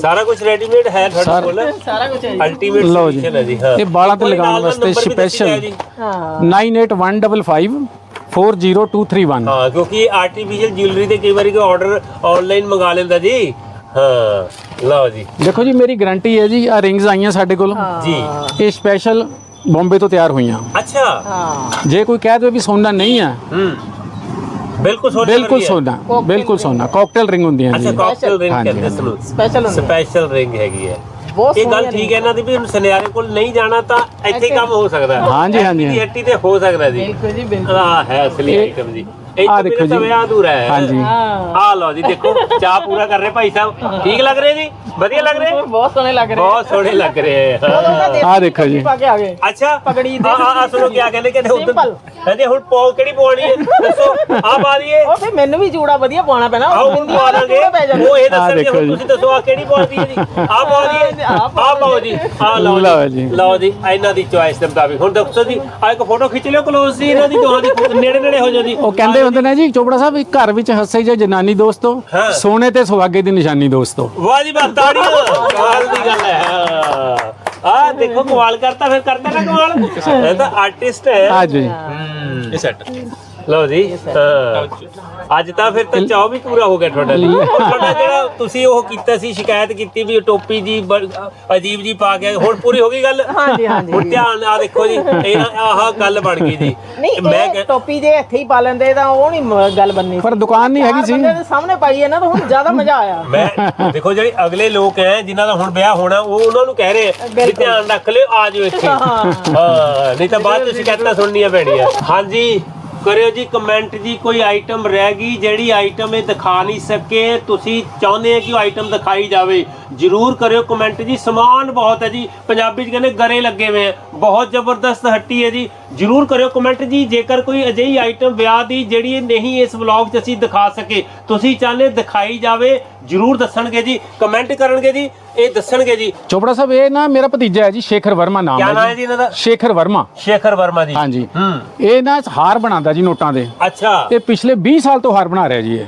Speaker 2: ਸਾਰਾ ਕੁਝ ਰੈਡੀਮੇਡ ਹੈ ਤੁਹਾਡੇ ਕੋਲ।
Speaker 3: ਸਾਰਾ ਕੁਝ ਹੈ।
Speaker 2: ਅਲਟੀਮੇਟ
Speaker 1: ਲਓ ਜੀ।
Speaker 2: ਸੋਲੂਸ਼ਨ ਹੈ ਜੀ ਹਾਂ
Speaker 1: ਇਹ ਵਾਲਾਂ ਤੇ ਲਗਾਉਣ ਵਾਸਤੇ
Speaker 2: ਦੱਸੀ
Speaker 1: special।
Speaker 2: ਜਾਓ ਜੀ।
Speaker 3: ਹਾਂ
Speaker 1: 9815540231
Speaker 2: ਹਾਂ ਕਿਉਂਕਿ ਆਰਟੀਫੀਸ਼ੀਅਲ ਜਿਊਲਰੀ ਦੇ ਕਈ ਵਾਰੀ ਕੋਈ ਆਰਡਰ ਆਨਲਾਈਨ ਮੰਗਾ ਲੈਂਦਾ ਜੀ ਹਾਂ ਲਓ ਜੀ
Speaker 1: ਦੇਖੋ ਜੀ ਮੇਰੀ ਗਾਰੰਟੀ ਹੈ ਜੀ ਆ ਰਿੰਗਸ ਆਈਆਂ ਸਾਡੇ ਕੋਲ
Speaker 2: ਜੀ
Speaker 1: ਇਹ ਸਪੈਸ਼ਲ ਬੰਬੇ ਤੋਂ ਤਿਆਰ ਹੋਈਆਂ
Speaker 2: ਅੱਛਾ
Speaker 3: ਹਾਂ
Speaker 1: ਜੇ ਕੋਈ ਕਹਿ ਦੇ ਵੀ ਸੋਨਾ ਨਹੀਂ ਹੈ
Speaker 2: ਹੂੰ ਬਿਲਕੁਲ ਸੋਨੇ
Speaker 1: ਬਿਲਕੁਲ। ਸੋਨਾ ਬਿਲਕੁਲ ਸੋਨਾ। ਕਾਕਟੇਲ ਰਿੰਗ ਹੁੰਦੀਆਂ
Speaker 2: ਅੱਛਾ
Speaker 1: ਜੀ।
Speaker 2: ਕਾਕਟੇਲ ਰਿੰਗ
Speaker 1: ਹਾਂਜੀ,
Speaker 2: ਕਹਿੰਦੇ ਇਸ ਨੂੰ
Speaker 3: ਸਪੈਸ਼ਲ ਹੁੰਦੀ
Speaker 2: ਸਪੈਸ਼ਲ ਰਿੰਗ ਹੈਗੀ ਹੈ।
Speaker 3: ਬਹੁਤ
Speaker 2: ਇਹ ਗੱਲ ਠੀਕ ਹੈ। ਇਹਨਾਂ ਦੀ ਵੀ ਹੁਣ ਸੁਨਿਆਰੇ ਕੋਲ ਨਹੀਂ ਜਾਣਾ ਤਾਂ ਇੱਥੇ ਹੀ ਕੰਮ ਹੋ ਸਕਦਾ। ਹੈ
Speaker 1: ਹਾਂਜੀ, ਹਾਂਜੀ,
Speaker 2: ਦੀ ਹੱਟੀ ਤੇ ਹੋ ਸਕਦਾ ਜੀ।
Speaker 3: ਬਿਲਕੁਲ ਜੀ ਬਿਲਕੁਲ।
Speaker 2: ਆ ਹੈ ਅਸਲੀ ਆਈਟਮ ਜੀ। ਇਹ
Speaker 1: ਦੇਖੋ ਜੀ।
Speaker 2: ਜੀ ਵਿਆਹ ਅਧੂਰਾ ਹੈ।
Speaker 1: ਹਾਂਜੀ।
Speaker 2: ਆ ਲਓ ਜੀ ਦੇਖੋ ਚਾਹ ਪੂਰਾ ਕਰ ਰਹੇ ਭਾਈ ਸਾਹਿਬ। ਠੀਕ ਲੱਗ ਰਹੇ ਜੀ? ਵਧੀਆ ਲੱਗ ਰਹੇ?
Speaker 3: ਬਹੁਤ ਸੋਹਣੇ ਲੱਗ ਰਹੇ।
Speaker 2: ਬਹੁਤ ਸੋਹਣੇ ਲੱਗ ਰਹੇ
Speaker 1: ਆਹ ਦੇਖੋ ਜੀ।
Speaker 3: ਪਾ ਕੇ ਆ ਗਏ।
Speaker 2: ਅੱਛਾ
Speaker 3: ਪਗੜੀ ਦੇ
Speaker 2: ਆ ਆ ਸੁਣੋ ਕੀ ਕਹਿੰਦੇ ਕਹਿੰਦੇ ਉਧਰ। ਕਹਿੰਦੇ ਹੁਣ ਪਾਉ ਕਿਹੜੀ ਪਵਾਉਣੀ ਹੈ? ਦੱਸੋ ਆ ਪਾ ਦਈਏ।
Speaker 3: ਉਹ ਫਿਰ ਮੈਨੂੰ ਵੀ ਜੂੜਾ ਵਧੀਆ ਪਾਉਣਾ ਪੈਣਾ
Speaker 2: ਹੁਣ
Speaker 3: ਬਿੰਦੀ
Speaker 2: ਪਾ
Speaker 3: ਵਾਲਾ ਪੈ ਜਾਂਦਾ
Speaker 2: ਉਹ ਇਹ ਦੱਸਣਗੇ
Speaker 1: ਜੀ।
Speaker 2: ਤੁਸੀਂ ਦੱਸੋ ਆ ਕਿਹੜੀ ਪਾਉਣੀ ਹੈ ਜੀ? ਆ ਪਾ
Speaker 3: ਪਾ
Speaker 2: ਆ ਪਾਓ ਜੀ ਆ ਲਓ
Speaker 1: ਲਓ
Speaker 2: ਜੀ।
Speaker 1: ਜੀ।
Speaker 2: ਲਓ ਜੀ ਇਹਨਾਂ ਦੀ ਚੁਆਇਸ ਦੇ ਮੁਤਾਬਿਕ। ਹੁਣ ਦੱਸੋ ਜੀ ਆ ਇੱਕ ਫੋਟੋ ਖਿੱਚ ਲਿਓ ਕਲੋਜ਼ ਸੀ ਇਹਨਾਂ ਦੀ ਦੋਹਾਂ ਦੀ ਨੇੜੇ ਨੇੜੇ ਹੋ ਜਾਓ ਜੀ
Speaker 1: ਉਹ ਕਹਿੰਦੇ ਹੁੰਦੇ ਨੇ ਜੀ ਚੋਪੜਾ ਸਾਹਿਬ ਇੱਕ ਘਰ ਵਿੱਚ ਹੱਸੇ ਜੇ ਜਨਾਨੀ ਦੋਸਤੋ
Speaker 2: ਹਾਂ।
Speaker 1: ਸੋਨੇ ਤੇ ਸੁਹਾਗੇ ਦੀ ਨਿਸ਼ਾਨੀ ਦੋਸਤੋ।
Speaker 2: ਵਾਹ ਜੀ ਵਾਹ ਤਾੜੀਆਂ। ਕਮਾਲ ਦੀ ਗੱਲ ਹੈ ਆ ਦੇਖੋ ਕਮਾਲ ਕਰਤਾ ਫਿਰ ਕਰਦਾ ਨਾ ਕਮਾਲ। ਇਹ ਤਾਂ ਆਰਟਿਸਟ ਹੈ।
Speaker 1: ਆ ਜੀ।
Speaker 4: ਇਹ ਸੈੱਟ
Speaker 2: ਲਓ ਜੀ। ਅੱਜ ਤਾਂ ਫਿਰ ਤਾਂ ਚਾਹ ਵੀ ਪੂਰਾ ਹੋ ਗਿਆ ਤੁਹਾਡਾ ਉਹ ਤੁਹਾਡਾ ਜਿਹੜਾ ਤੁਸੀਂ ਉਹ ਕੀਤਾ ਸੀ ਸ਼ਿਕਾਇਤ ਕੀਤੀ ਵੀ ਉਹ ਟੋਪੀ ਜੀ ਅਜੀਬ ਜੀ ਪਾ ਕੇ ਹੁਣ ਪੂਰੀ ਹੋ ਗਈ ਗੱਲ?
Speaker 3: ਹਾਂਜੀ, ਹਾਂਜੀ।
Speaker 2: ਹੁਣ ਧਿਆਨ ਆ ਦੇਖੋ ਜੀ ਇਹ ਆਹ ਗੱਲ ਬਣ ਗਈ ਜੀ।
Speaker 3: ਨਹੀਂ
Speaker 2: ਮੈਂ
Speaker 3: ਇਹ
Speaker 2: ਕਹਿ-
Speaker 3: ਟੋਪੀ ਜੇ ਇੱਥੇ ਹੀ ਪਾ ਲੈਂਦੇ ਤਾਂ ਉਹ ਨਹੀਂ ਗੱਲ ਬੰਨੀ
Speaker 1: ਪਰ ਦੁਕਾਨ ਨਹੀਂ ਹੈਗੀ ਸੀ।
Speaker 3: ਬੰਦੇ ਦੇ ਸਾਹਮਣੇ ਪਾਈ ਹੈ ਨਾ ਤਾਂ ਹੁਣ ਜ਼ਿਆਦਾ ਮਜ਼ਾ ਆਇਆ।
Speaker 2: ਮੈਂ ਦੇਖੋ ਜਿਹੜੇ ਅਗਲੇ ਲੋਕ ਹੈ ਜਿਨ੍ਹਾਂ ਦਾ ਹੁਣ ਵਿਆਹ ਹੋਣਾ ਉਹ ਉਹਨਾਂ ਨੂੰ ਕਹਿ ਰਹੇ ਆ ਵੀ। ਧਿਆਨ ਰੱਖ ਲਿਓ ਆ ਜਾਓ ਇੱਥੇ।
Speaker 3: ਹਾਂ।
Speaker 2: ਹਾਂ ਨਹੀਂ ਤਾਂ ਬਾਅਦ ਚ ਸ਼ਿਕਾਇਤਾਂ ਸੁਣਨੀਆਂ ਪੈਣੀਆਂ। ਹਾਂਜੀ। ਕਰਿਓ ਜੀ ਕਮੈਂਟ ਜੀ ਕੋਈ ਆਈਟਮ ਰਹਿ ਗਈ ਜਿਹੜੀ ਆਈਟਮ ਇਹ ਦਿਖਾ ਨਹੀਂ ਸਕੇ, ਤੁਸੀਂ ਚਾਹੁੰਦੇ ਆ ਕਿ ਉਹ ਆਈਟਮ ਦਿਖਾਈ ਜਾਵੇ। ਜਰੂਰ ਕਰਿਓ ਕਮੈਂਟ ਜੀ ਸਮਾਨ ਬਹੁਤ ਹੈ ਜੀ। ਪੰਜਾਬੀ ਚ ਕਹਿੰਦੇ ਗਰੇ ਲੱਗੇ ਹੋਏ ਆ। ਬਹੁਤ ਜ਼ਬਰਦਸਤ ਹੱਟੀ ਹੈ ਜੀ। ਜਰੂਰ ਕਰਿਓ ਕਮੈਂਟ ਜੀ ਜੇਕਰ ਕੋਈ ਅਜਿਹੀ ਆਈਟਮ ਵਿਆਹ ਦੀ ਜਿਹੜੀ ਨਹੀਂ ਇਸ ਵਲੌਗ 'ਚ ਅਸੀਂ ਦਿਖਾ ਸਕੇ ਤੁਸੀਂ ਚਾਹੁੰਦੇ ਦਿਖਾਈ ਜਾਵੇ ਜਰੂਰ ਦੱਸਣਗੇ ਜੀ ਕਮੈਂਟ ਕਰਨਗੇ ਜੀ ਇਹ ਦੱਸਣਗੇ ਜੀ।
Speaker 1: ਚੋਪੜਾ ਸਾਹਿਬ ਇਹ ਨਾ ਮੇਰਾ ਭਤੀਜਾ ਹੈ ਜੀ ਸ਼ੇਖਰ ਵਰਮਾ ਨਾਮ
Speaker 2: ਕਿਆ ਨਾਮ ਹੈ ਜੀ ਇਹਨਾਂ ਦਾ?
Speaker 1: ਸ਼ੇਖਰ ਵਰਮਾ।
Speaker 2: ਸ਼ੇਖਰ ਵਰਮਾ ਜੀ।
Speaker 1: ਹਾਂਜੀ।
Speaker 2: ਹੂੰ।
Speaker 1: ਇਹ ਨਾ ਹਾਰ ਬਣਾਉਂਦਾ ਜੀ ਨੋਟਾਂ ਦੇ।
Speaker 2: ਅੱਛਾ।
Speaker 1: ਇਹ ਪਿਛਲੇ 20 ਸਾਲ ਤੋਂ ਹਾਰ ਬਣਾ ਰਿਹਾ ਜੀ ਇਹ।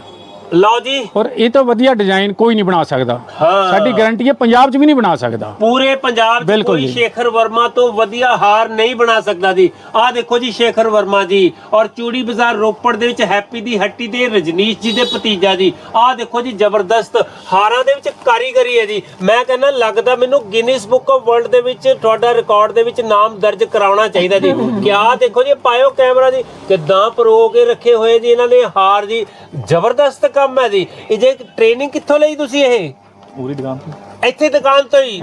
Speaker 2: ਲਓ ਜੀ।
Speaker 1: ਔਰ ਇਹ ਤੋਂ ਵਧੀਆ ਡਿਜ਼ਾਈਨ ਕੋਈ ਨਹੀਂ ਬਣਾ ਸਕਦਾ।
Speaker 2: ਹਾਂ।
Speaker 1: ਸਾਡੀ ਗਾਰੰਟੀ ਹੈ ਪੰਜਾਬ 'ਚ ਵੀ ਨਹੀਂ ਬਣਾ ਸਕਦਾ।
Speaker 2: ਪੂਰੇ ਪੰਜਾਬ 'ਚ
Speaker 1: ਬਿਲਕੁਲ
Speaker 2: ਕੋਈ
Speaker 1: ਜੀ।
Speaker 2: ਸ਼ੇਖਰ ਵਰਮਾ ਤੋਂ ਵਧੀਆ ਹਾਰ ਨਹੀਂ ਬਣਾ ਸਕਦਾ ਜੀ। ਆਹ ਦੇਖੋ ਜੀ ਸ਼ੇਖਰ ਵਰਮਾ ਜੀ। ਔਰ ਚੂੜੀ ਬਾਜ਼ਾਰ ਰੋਪੜ ਦੇ ਵਿੱਚ ਹੈਪੀ ਦੀ ਹੱਟੀ ਦੇ ਰਜਨੀਸ਼ ਜੀ ਦੇ ਭਤੀਜਾ ਜੀ। ਆਹ ਦੇਖੋ ਜੀ ਜ਼ਬਰਦਸਤ ਹਾਰਾਂ ਦੇ ਵਿੱਚ ਕਾਰੀਗਰੀ ਹੈ ਜੀ। ਮੈਂ ਕਹਿੰਦਾ ਲੱਗਦਾ ਮੈਨੂੰ ਗਿਨੀਸ ਬੁੱਕ ਆਫ ਵਰਲਡ ਦੇ ਵਿੱਚ ਤੁਹਾਡਾ ਰਿਕਾਰਡ ਦੇ ਵਿੱਚ ਨਾਮ ਦਰਜ ਕਰਾਉਣਾ ਚਾਹੀਦਾ ਜੀ। ਕਿ ਆਹ ਦੇਖੋ ਜੀ ਪਾਇਓ ਕੈਮਰਾ ਜੀ। ਕਿਦਾਂ ਪਰੋ ਕੇ ਰੱਖੇ ਹੋਏ ਜੀ ਇਹਨਾਂ ਨੇ ਹਾਰ ਜੀ। ਜ਼ਬਰਦਸਤ ਕੰਮ ਹੈ ਜੀ। ਇਹ ਜੇ ਟ੍ਰੇਨਿੰਗ ਕਿੱਥੋਂ ਲਈ ਤੁਸੀਂ ਇਹ?
Speaker 4: ਪੂਰੀ ਦੁਕਾਨ ਤੋਂ।
Speaker 2: ਇੱਥੇ ਦੁਕਾਨ ਤੋਂ ਹੀ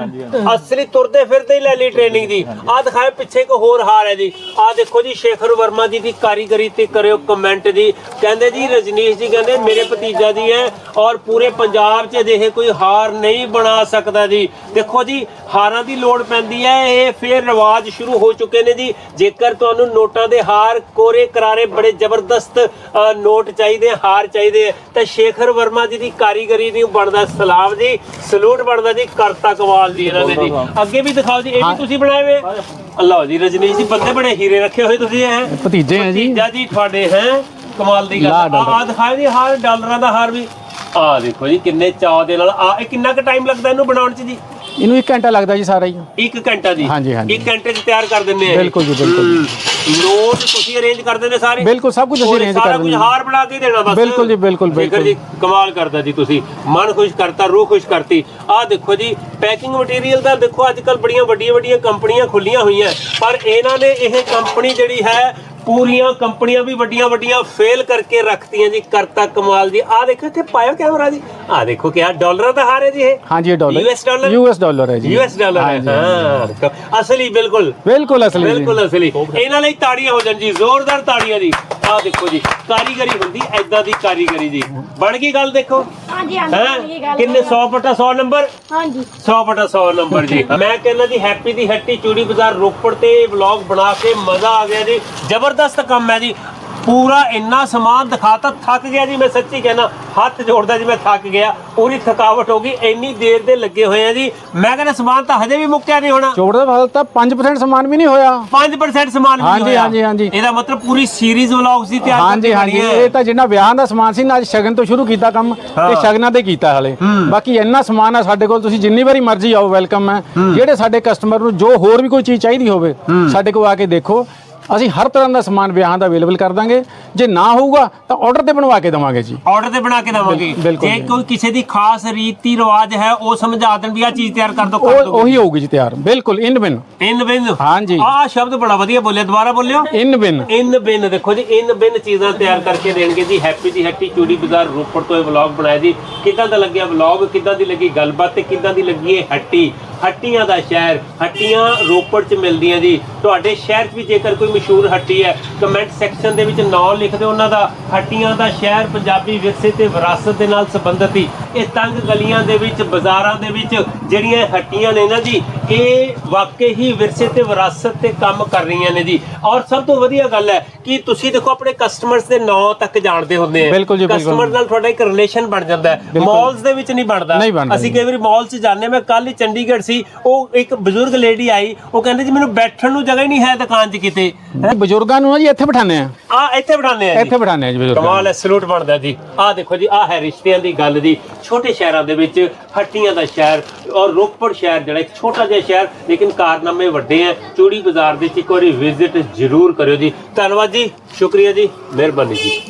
Speaker 2: ਅਸਲੀ ਤੁਰਦੇ ਫਿਰਦੇ ਹੀ ਲੈ ਲਈ ਟ੍ਰੇਨਿੰਗ ਦੀ। ਆਹ ਦਿਖਾਏ ਪਿੱਛੇ ਇੱਕ ਹੋਰ ਹਾਰ ਹੈ ਜੀ। ਆਹ ਦੇਖੋ ਜੀ ਸ਼ੇਖਰ ਵਰਮਾ ਜੀ ਦੀ ਕਾਰੀਗਰੀ ਤੇ ਕਰਿਓ ਕਮੈਂਟ ਜੀ ਕਹਿੰਦੇ ਜੀ ਰਜਨੀਸ਼ ਜੀ ਕਹਿੰਦੇ ਮੇਰੇ ਭਤੀਜਾ ਜੀ ਹੈ ਔਰ ਪੂਰੇ ਪੰਜਾਬ 'ਚ ਅਜਿਹੇ ਕੋਈ ਹਾਰ ਨਹੀਂ ਬਣਾ ਸਕਦਾ ਜੀ। ਦੇਖੋ ਜੀ ਹਾਰਾਂ ਦੀ ਲੋੜ ਪੈਂਦੀ ਹੈ ਇਹ ਫੇਰ ਰਿਵਾਜ ਸ਼ੁਰੂ ਹੋ ਚੁੱਕੇ ਨੇ ਜੀ। ਜੇਕਰ ਤੁਹਾਨੂੰ ਨੋਟਾਂ ਦੇ ਹਾਰ ਕੋਰੇ ਕਰਾਰੇ ਬੜੇ ਜ਼ਬਰਦਸਤ ਨੋਟ ਚਾਹੀਦੇ ਹਾਰ ਚਾਹੀਦੇ ਆ, ਤਾਂ ਸ਼ੇਖਰ ਵਰਮਾ ਜੀ ਦੀ ਕਾਰੀਗਰੀ ਨੂੰ ਬਣਦਾ ਸਲਾਮ ਜੀ। ਸਲੂਟ ਬਣਦਾ ਜੀ ਕਰਤਾ ਕਮਾਲ ਜੀ ਇਹਨਾਂ ਨੇ ਜੀ। ਅੱਗੇ ਵੀ ਦਿਖਾਓ ਜੀ ਇਹ ਵੀ ਤੁਸੀਂ ਬਣਾਏ ਹੋਏ ਅੱਲਾਹ ਜੀ ਰਜਨੀਸ਼ ਜੀ ਬੰਦੇ ਬੜੇ ਹੀਰੇ ਰੱਖੇ ਹੋਏ ਤੁਸੀਂ ਹੈ?
Speaker 1: ਭਤੀਜੇ ਹੈ ਜੀ।
Speaker 2: ਭਤੀਜਾ ਜੀ ਤੁਹਾਡੇ ਹੈ? ਕਮਾਲ ਦੀ ਗੱਲ ਆ। ਆਹ ਦਿਖਾਓ ਜੀ ਹਾਰ ਡਾਲਰਾਂ ਦਾ ਹਾਰ ਵੀ। ਆ ਦੇਖੋ ਜੀ ਕਿੰਨੇ ਚਾਅ ਦੇ ਨਾਲ। ਆ ਇਹ ਕਿੰਨਾ ਕੁ ਟਾਈਮ ਲੱਗਦਾ ਇਹਨੂੰ ਬਣਾਉਣ 'ਚ ਜੀ?
Speaker 1: ਇਹਨੂੰ 1 ਘੰਟਾ ਲੱਗਦਾ ਜੀ ਸਾਰਾ ਹੀ।
Speaker 2: ਇੱਕ ਘੰਟਾ ਜੀ।
Speaker 1: ਹਾਂਜੀ, ਹਾਂਜੀ।
Speaker 2: ਇੱਕ ਘੰਟੇ 'ਚ ਤਿਆਰ ਕਰ ਦਿੰਦੇ ਆ।
Speaker 1: ਬਿਲਕੁਲ ਜੀ, ਬਿਲਕੁਲ।
Speaker 2: ਨੋਟ ਤੁਸੀਂ ਅਰੇਂਜ ਕਰ ਦਿੰਦੇ ਸਾਰੇ।
Speaker 1: ਬਿਲਕੁਲ, ਸਭ ਕੁਝ ਅਸੀਂ
Speaker 2: ਪੂਰੇ
Speaker 1: arrange
Speaker 2: ਸਾਰਾ
Speaker 1: ਕਰ
Speaker 2: ਕੁਝ
Speaker 1: ਦਿੰਦੇ ਹਾਂ।
Speaker 2: ਹਾਰ ਬਣਾ ਕੇ ਦੇਣਾ ਬਸ।
Speaker 1: ਬਿਲਕੁਲ ਜੀ, ਬਿਲਕੁਲ,
Speaker 2: ਸ਼ੇਖਰ
Speaker 1: ਬਿਲਕੁਲ।
Speaker 2: ਜੀ ਕਮਾਲ ਕਰਦਾ ਜੀ ਤੁਸੀਂ। ਮਨ ਖੁਸ਼ ਕਰਤਾ ਰੂਹ ਖੁਸ਼ ਕਰਤੀ। ਆਹ ਦੇਖੋ ਜੀ ਪੈਕਿੰਗ ਮਟੀਰੀਅਲ ਦਾ ਦੇਖੋ ਅੱਜ ਕੱਲ ਬੜੀਆਂ ਵੱਡੀਆਂ ਵੱਡੀਆਂ ਕੰਪਨੀਆਂ ਖੁੱਲੀਆਂ ਹੋਈਆਂ। ਪਰ ਇਹਨਾਂ ਨੇ ਇਹ ਕੰਪਨੀ ਜਿਹੜੀ ਹੈ ਪੂਰੀਆਂ ਕੰਪਨੀਆਂ ਵੀ ਵੱਡੀਆਂ ਵੱਡੀਆਂ ਫੇਲ ਕਰਕੇ ਰੱਖਤੀਆਂ ਜੀ ਕਰਤਾ ਕਮਾਲ ਜੀ। ਆਹ ਦੇਖੋ ਇੱਥੇ ਪਾਇਓ ਕੈਮਰਾ ਜੀ। ਆਹ ਦੇਖੋ ਕਿਆ ਡਾਲਰਾਂ ਦਾ ਹਾਰ ਹੈ ਜੀ ਇਹ।
Speaker 1: ਹਾਂਜੀ ਇਹ dollar.
Speaker 2: US dollar?
Speaker 1: US dollar ਹੈ ਜੀ।
Speaker 2: ਯੂਐਸ ਡਾਲਰ ਹੈ। ਹਾਂ ਅਸਲੀ ਬਿਲਕੁਲ।
Speaker 1: ਬਿਲਕੁਲ ਅਸਲੀ ਜੀ।
Speaker 2: ਬਿਲਕੁਲ ਅਸਲੀ। ਇਹਨਾਂ ਲਈ ਤਾੜੀਆਂ ਹੋ ਜਾਣ ਜੀ ਜ਼ੋਰਦਾਰ ਤਾੜੀਆਂ ਜੀ। ਆਹ ਦੇਖੋ ਜੀ ਕਾਰੀਗਰੀ ਹੁੰਦੀ ਐਦਾਂ ਦੀ ਕਾਰੀਗਰੀ ਜੀ। ਬਣ ਗਈ ਗੱਲ ਦੇਖੋ।
Speaker 5: ਹਾਂਜੀ ਹਾਂਜੀ
Speaker 2: ਹੈ?
Speaker 5: ਇਹ ਗੱਲ।
Speaker 2: ਕਿੰਨੇ 100 ਬਟਾ 100 ਨੰਬਰ?
Speaker 5: ਹਾਂਜੀ।
Speaker 2: 100 ਬਟਾ 100 ਨੰਬਰ ਜੀ। ਮੈਂ ਕਹਿੰਦਾ ਜੀ ਹੈਪੀ ਦੀ ਹੱਟੀ ਚੂੜੀ ਬਾਜ਼ਾਰ ਰੋਪੜ ਤੇ ਵਲੌਗ ਬਣਾ ਕੇ ਮਜ਼ਾ ਆ ਗਿਆ ਜੀ। ਜ਼ਬਰਦਸਤ ਕੰਮ ਹੈ ਜੀ। ਪੂਰਾ ਇੰਨਾ ਸਮਾਨ ਦਿਖਾਤਾ ਥੱਕ ਗਿਆ ਜੀ ਮੈਂ ਸੱਚੀ ਕਹਿਣਾ ਹੱਥ ਜੋੜਦਾ ਜੀ ਮੈਂ ਥੱਕ ਗਿਆ। ਪੂਰੀ ਥਕਾਵਟ ਹੋ ਗਈ ਇੰਨੀ ਦੇਰ ਦੇ ਲੱਗੇ ਹੋਏ ਆ ਜੀ। ਮੈਂ ਕਹਿੰਦਾ ਸਮਾਨ ਤਾਂ ਹਜੇ ਵੀ ਮੁੱਕਿਆ ਨਹੀਂ ਹੋਣਾ।
Speaker 1: ਚੋੜ ਦਾ ਹਾਲ ਤਾਂ 5% ਸਮਾਨ ਵੀ ਨਹੀਂ ਹੋਇਆ।
Speaker 2: 5% ਸਮਾਨ ਵੀ
Speaker 1: ਹਾਂਜੀ,
Speaker 2: ਹੋਇਆ।
Speaker 1: ਹਾਂਜੀ, ਹਾਂਜੀ।
Speaker 2: ਇਹਦਾ ਮਤਲਬ ਪੂਰੀ ਸੀਰੀਜ਼ ਵਲੌਗਸ ਦੀ ਤਿਆਰ
Speaker 1: ਹਾਂਜੀ ਹਾਂਜੀ। ਇਹ ਤਾਂ ਜਿੰਨਾ ਵਿਆਹਾਂ ਦਾ ਸਮਾਨ ਸੀ ਨਾ ਅੱਜ ਸ਼ਗਨ ਤੋਂ ਸ਼ੁਰੂ ਕੀਤਾ ਕੰਮ ਤੇ ਸ਼ਗਨਾਂ ਤੇ ਕੀਤਾ ਹਲੇ। ਬਾਕੀ ਇੰਨਾ ਸਮਾਨ ਆ ਸਾਡੇ ਕੋਲ ਤੁਸੀਂ ਜਿੰਨੀ ਵਾਰੀ ਮਰਜ਼ੀ ਆਓ ਵੈਲਕਮ ਹੈ। ਜਿਹੜੇ ਸਾਡੇ ਕਸਟਮਰ ਨੂੰ ਜੋ ਹੋਰ ਵੀ ਕੋਈ ਚੀਜ਼ ਚਾਹੀਦੀ ਹੋਵੇ ਸਾਡੇ ਕੋਲ ਆ ਕੇ ਦੇਖੋ। ਅਸੀਂ ਹਰ ਤਰ੍ਹਾਂ ਦਾ ਸਮਾਨ ਵਿਆਹਾਂ ਦਾ ਅਵੇਲੇਬਲ ਕਰ ਦਾਂਗੇ। ਜੇ ਨਾ ਹੋਊਗਾ ਤਾਂ ਆਰਡਰ ਤੇ ਬਣਵਾ ਕੇ ਦਵਾਂਗੇ ਜੀ।
Speaker 2: ਆਰਡਰ ਤੇ ਬਣਾ ਕੇ ਦਵਾਂਗੇ।
Speaker 1: ਬਿਲਕੁਲ
Speaker 2: ਜੇ
Speaker 1: ਜੀ।
Speaker 2: ਕੋਈ ਕਿਸੇ ਦੀ ਖਾਸ ਰੀਤੀ ਰਿਵਾਜ ਹੈ ਉਹ ਸਮਝਾ ਦੇਣ ਵੀ ਆ ਚੀਜ਼ ਤਿਆਰ ਕਰ ਦੋ ਕਰ
Speaker 1: ਉਹ
Speaker 2: ਦੋ
Speaker 1: ਉਹੀ ਹੋਊਗੀ ਜੀ ਤਿਆਰ। ਬਿਲਕੁਲ ਇਨ ਬਿਨ
Speaker 2: ਇਨ ਬਿਨ
Speaker 1: ਹਾਂਜੀ।
Speaker 2: ਆਹ ਸ਼ਬਦ ਬੜਾ ਵਧੀਆ ਬੋਲਿਆ ਦੁਬਾਰਾ ਬੋਲਿਓ।
Speaker 1: ਇਨ ਬਿਨ
Speaker 2: ਇਨ ਬਿਨ ਦੇਖੋ ਜੀ ਇਨ ਬਿਨ ਚੀਜ਼ਾਂ ਤਿਆਰ ਕਰਕੇ ਦੇਣਗੇ ਜੀ। ਹੈਪੀ ਦੀ ਹੈਪੀ ਚੂੜੀ ਬਾਜ਼ਾਰ ਰੋਪੜ ਤੋਂ ਇਹ ਵਲੌਗ ਬਣਾਇਆ ਜੀ। ਕਿੱਦਾਂ ਦਾ ਲੱਗਿਆ ਵਲੌਗ ਕਿੱਦਾਂ ਦੀ ਲੱਗੀ ਗੱਲਬਾਤ ਤੇ ਕਿੱਦਾਂ ਦੀ ਲੱਗੀ ਇਹ ਹੱਟੀ? ਹੱਟੀਆਂ ਦਾ ਸ਼ਹਿਰ, ਹੱਟੀਆਂ ਰੋਪੜ 'ਚ ਮਿਲਦੀਆਂ ਜੀ। ਤੁਹਾਡੇ ਸ਼ਹਿਰ 'ਚ ਵੀ ਜੇਕਰ ਕੋਈ ਮਸ਼ਹੂਰ ਹੱਟੀ ਹੈ ਕਮੈਂਟ ਸੈਕਸ਼ਨ ਦੇ ਵਿੱਚ ਨਾਮ ਲਿਖ ਦਿਓ ਉਹਨਾਂ ਦਾ। ਹੱਟੀਆਂ ਦਾ ਸ਼ਹਿਰ ਪੰਜਾਬੀ ਵਿਰਸੇ ਤੇ ਵਿਰਾਸਤ ਦੇ ਨਾਲ ਸੰਬੰਧਿਤ ਹੀ ਇਹ ਤੰਗ ਗਲੀਆਂ ਦੇ ਵਿੱਚ, ਬਾਜ਼ਾਰਾਂ ਦੇ ਵਿੱਚ ਜਿਹੜੀਆਂ ਹੱਟੀਆਂ ਨੇ ਨਾ ਜੀ ਇਹ ਵਾਕਈ ਹੀ ਵਿਰਸੇ ਤੇ ਵਿਰਾਸਤ ਤੇ ਕੰਮ ਕਰ ਰਹੀਆਂ ਨੇ ਜੀ। ਔਰ ਸਭ ਤੋਂ ਵਧੀਆ ਗੱਲ ਹੈ ਕਿ ਤੁਸੀਂ ਦੇਖੋ ਆਪਣੇ ਕਸਟਮਰਸ ਦੇ ਨਾਂ ਤੱਕ ਜਾਣਦੇ ਹੁੰਦੇ ਆ। ਕਸਟਮਰ ਨਾਲ ਤੁਹਾਡਾ ਇੱਕ ਰਿਲੇਸ਼ਨ ਬਣ ਜਾਂਦਾ ਹੈ। ਮਾਲਸ ਦੇ ਵਿੱਚ ਨਹੀਂ ਬਣਦਾ। ਅਸੀਂ। ਕਈ ਵਾਰੀ ਮਾਲ 'ਚ ਜਾਂਦੇ। ਮੈਂ ਕੱਲ ਹੀ ਚੰਡੀਗੜ੍ਹ ਸੀ ਉਹ ਇੱਕ ਬਜ਼ੁਰਗ ਲੇਡੀ ਆਈ ਉਹ ਕਹਿੰਦੇ ਜੀ ਮੈਨੂੰ ਬੈਠਣ ਨੂੰ ਜਗ੍ਹਾ ਹੀ ਨਹੀਂ ਹੈ ਦੁਕਾਨ 'ਚ ਕਿਤੇ।
Speaker 1: ਬਜ਼ੁਰਗਾਂ ਨੂੰ ਨਾ ਜੀ ਇੱਥੇ ਬਿਠਾਣੇ ਆ।
Speaker 2: ਆ ਇੱਥੇ ਬਿਠਾਉਂਦੇ ਆ ਜੀ।
Speaker 1: ਇੱਥੇ ਬਿਠਾਣੇ ਆ ਜੀ ਬਜ਼ੁਰਗਾਂ
Speaker 2: ਕਮਾਲ ਹੈ ਸਲੂਟ ਬਣਦਾ ਜੀ। ਆਹ ਦੇਖੋ ਜੀ ਆਹ ਹੈ ਰਿਸ਼ਤਿਆਂ ਦੀ ਗੱਲ ਦੀ ਛੋਟੇ ਸ਼ਹਿਰਾਂ ਦੇ ਵਿੱਚ ਹੱਟੀਆਂ ਦਾ ਸ਼ਹਿਰ ਔਰ ਰੋਪੜ ਸ਼ਹਿਰ ਜਿਹੜਾ ਇੱਕ ਛੋਟਾ ਜਿਹਾ ਸ਼ਹਿਰ, ਲੇਕਿਨ ਕਾਰਨਾਮੇ ਵੱਡੇ ਆ। ਚੂੜੀ ਬਾਜ਼ਾਰ ਦੇ ਵਿੱਚ ਇੱਕ ਵਾਰੀ ਵਿਜ਼ਿਟ ਜ਼ਰੂਰ ਕਰਿਓ ਜੀ। ਧੰਨਵਾਦ ਜੀ। ਸ਼ੁਕਰੀਆ ਜੀ। ਮਿਹਰਬਾਨੀ ਜੀ।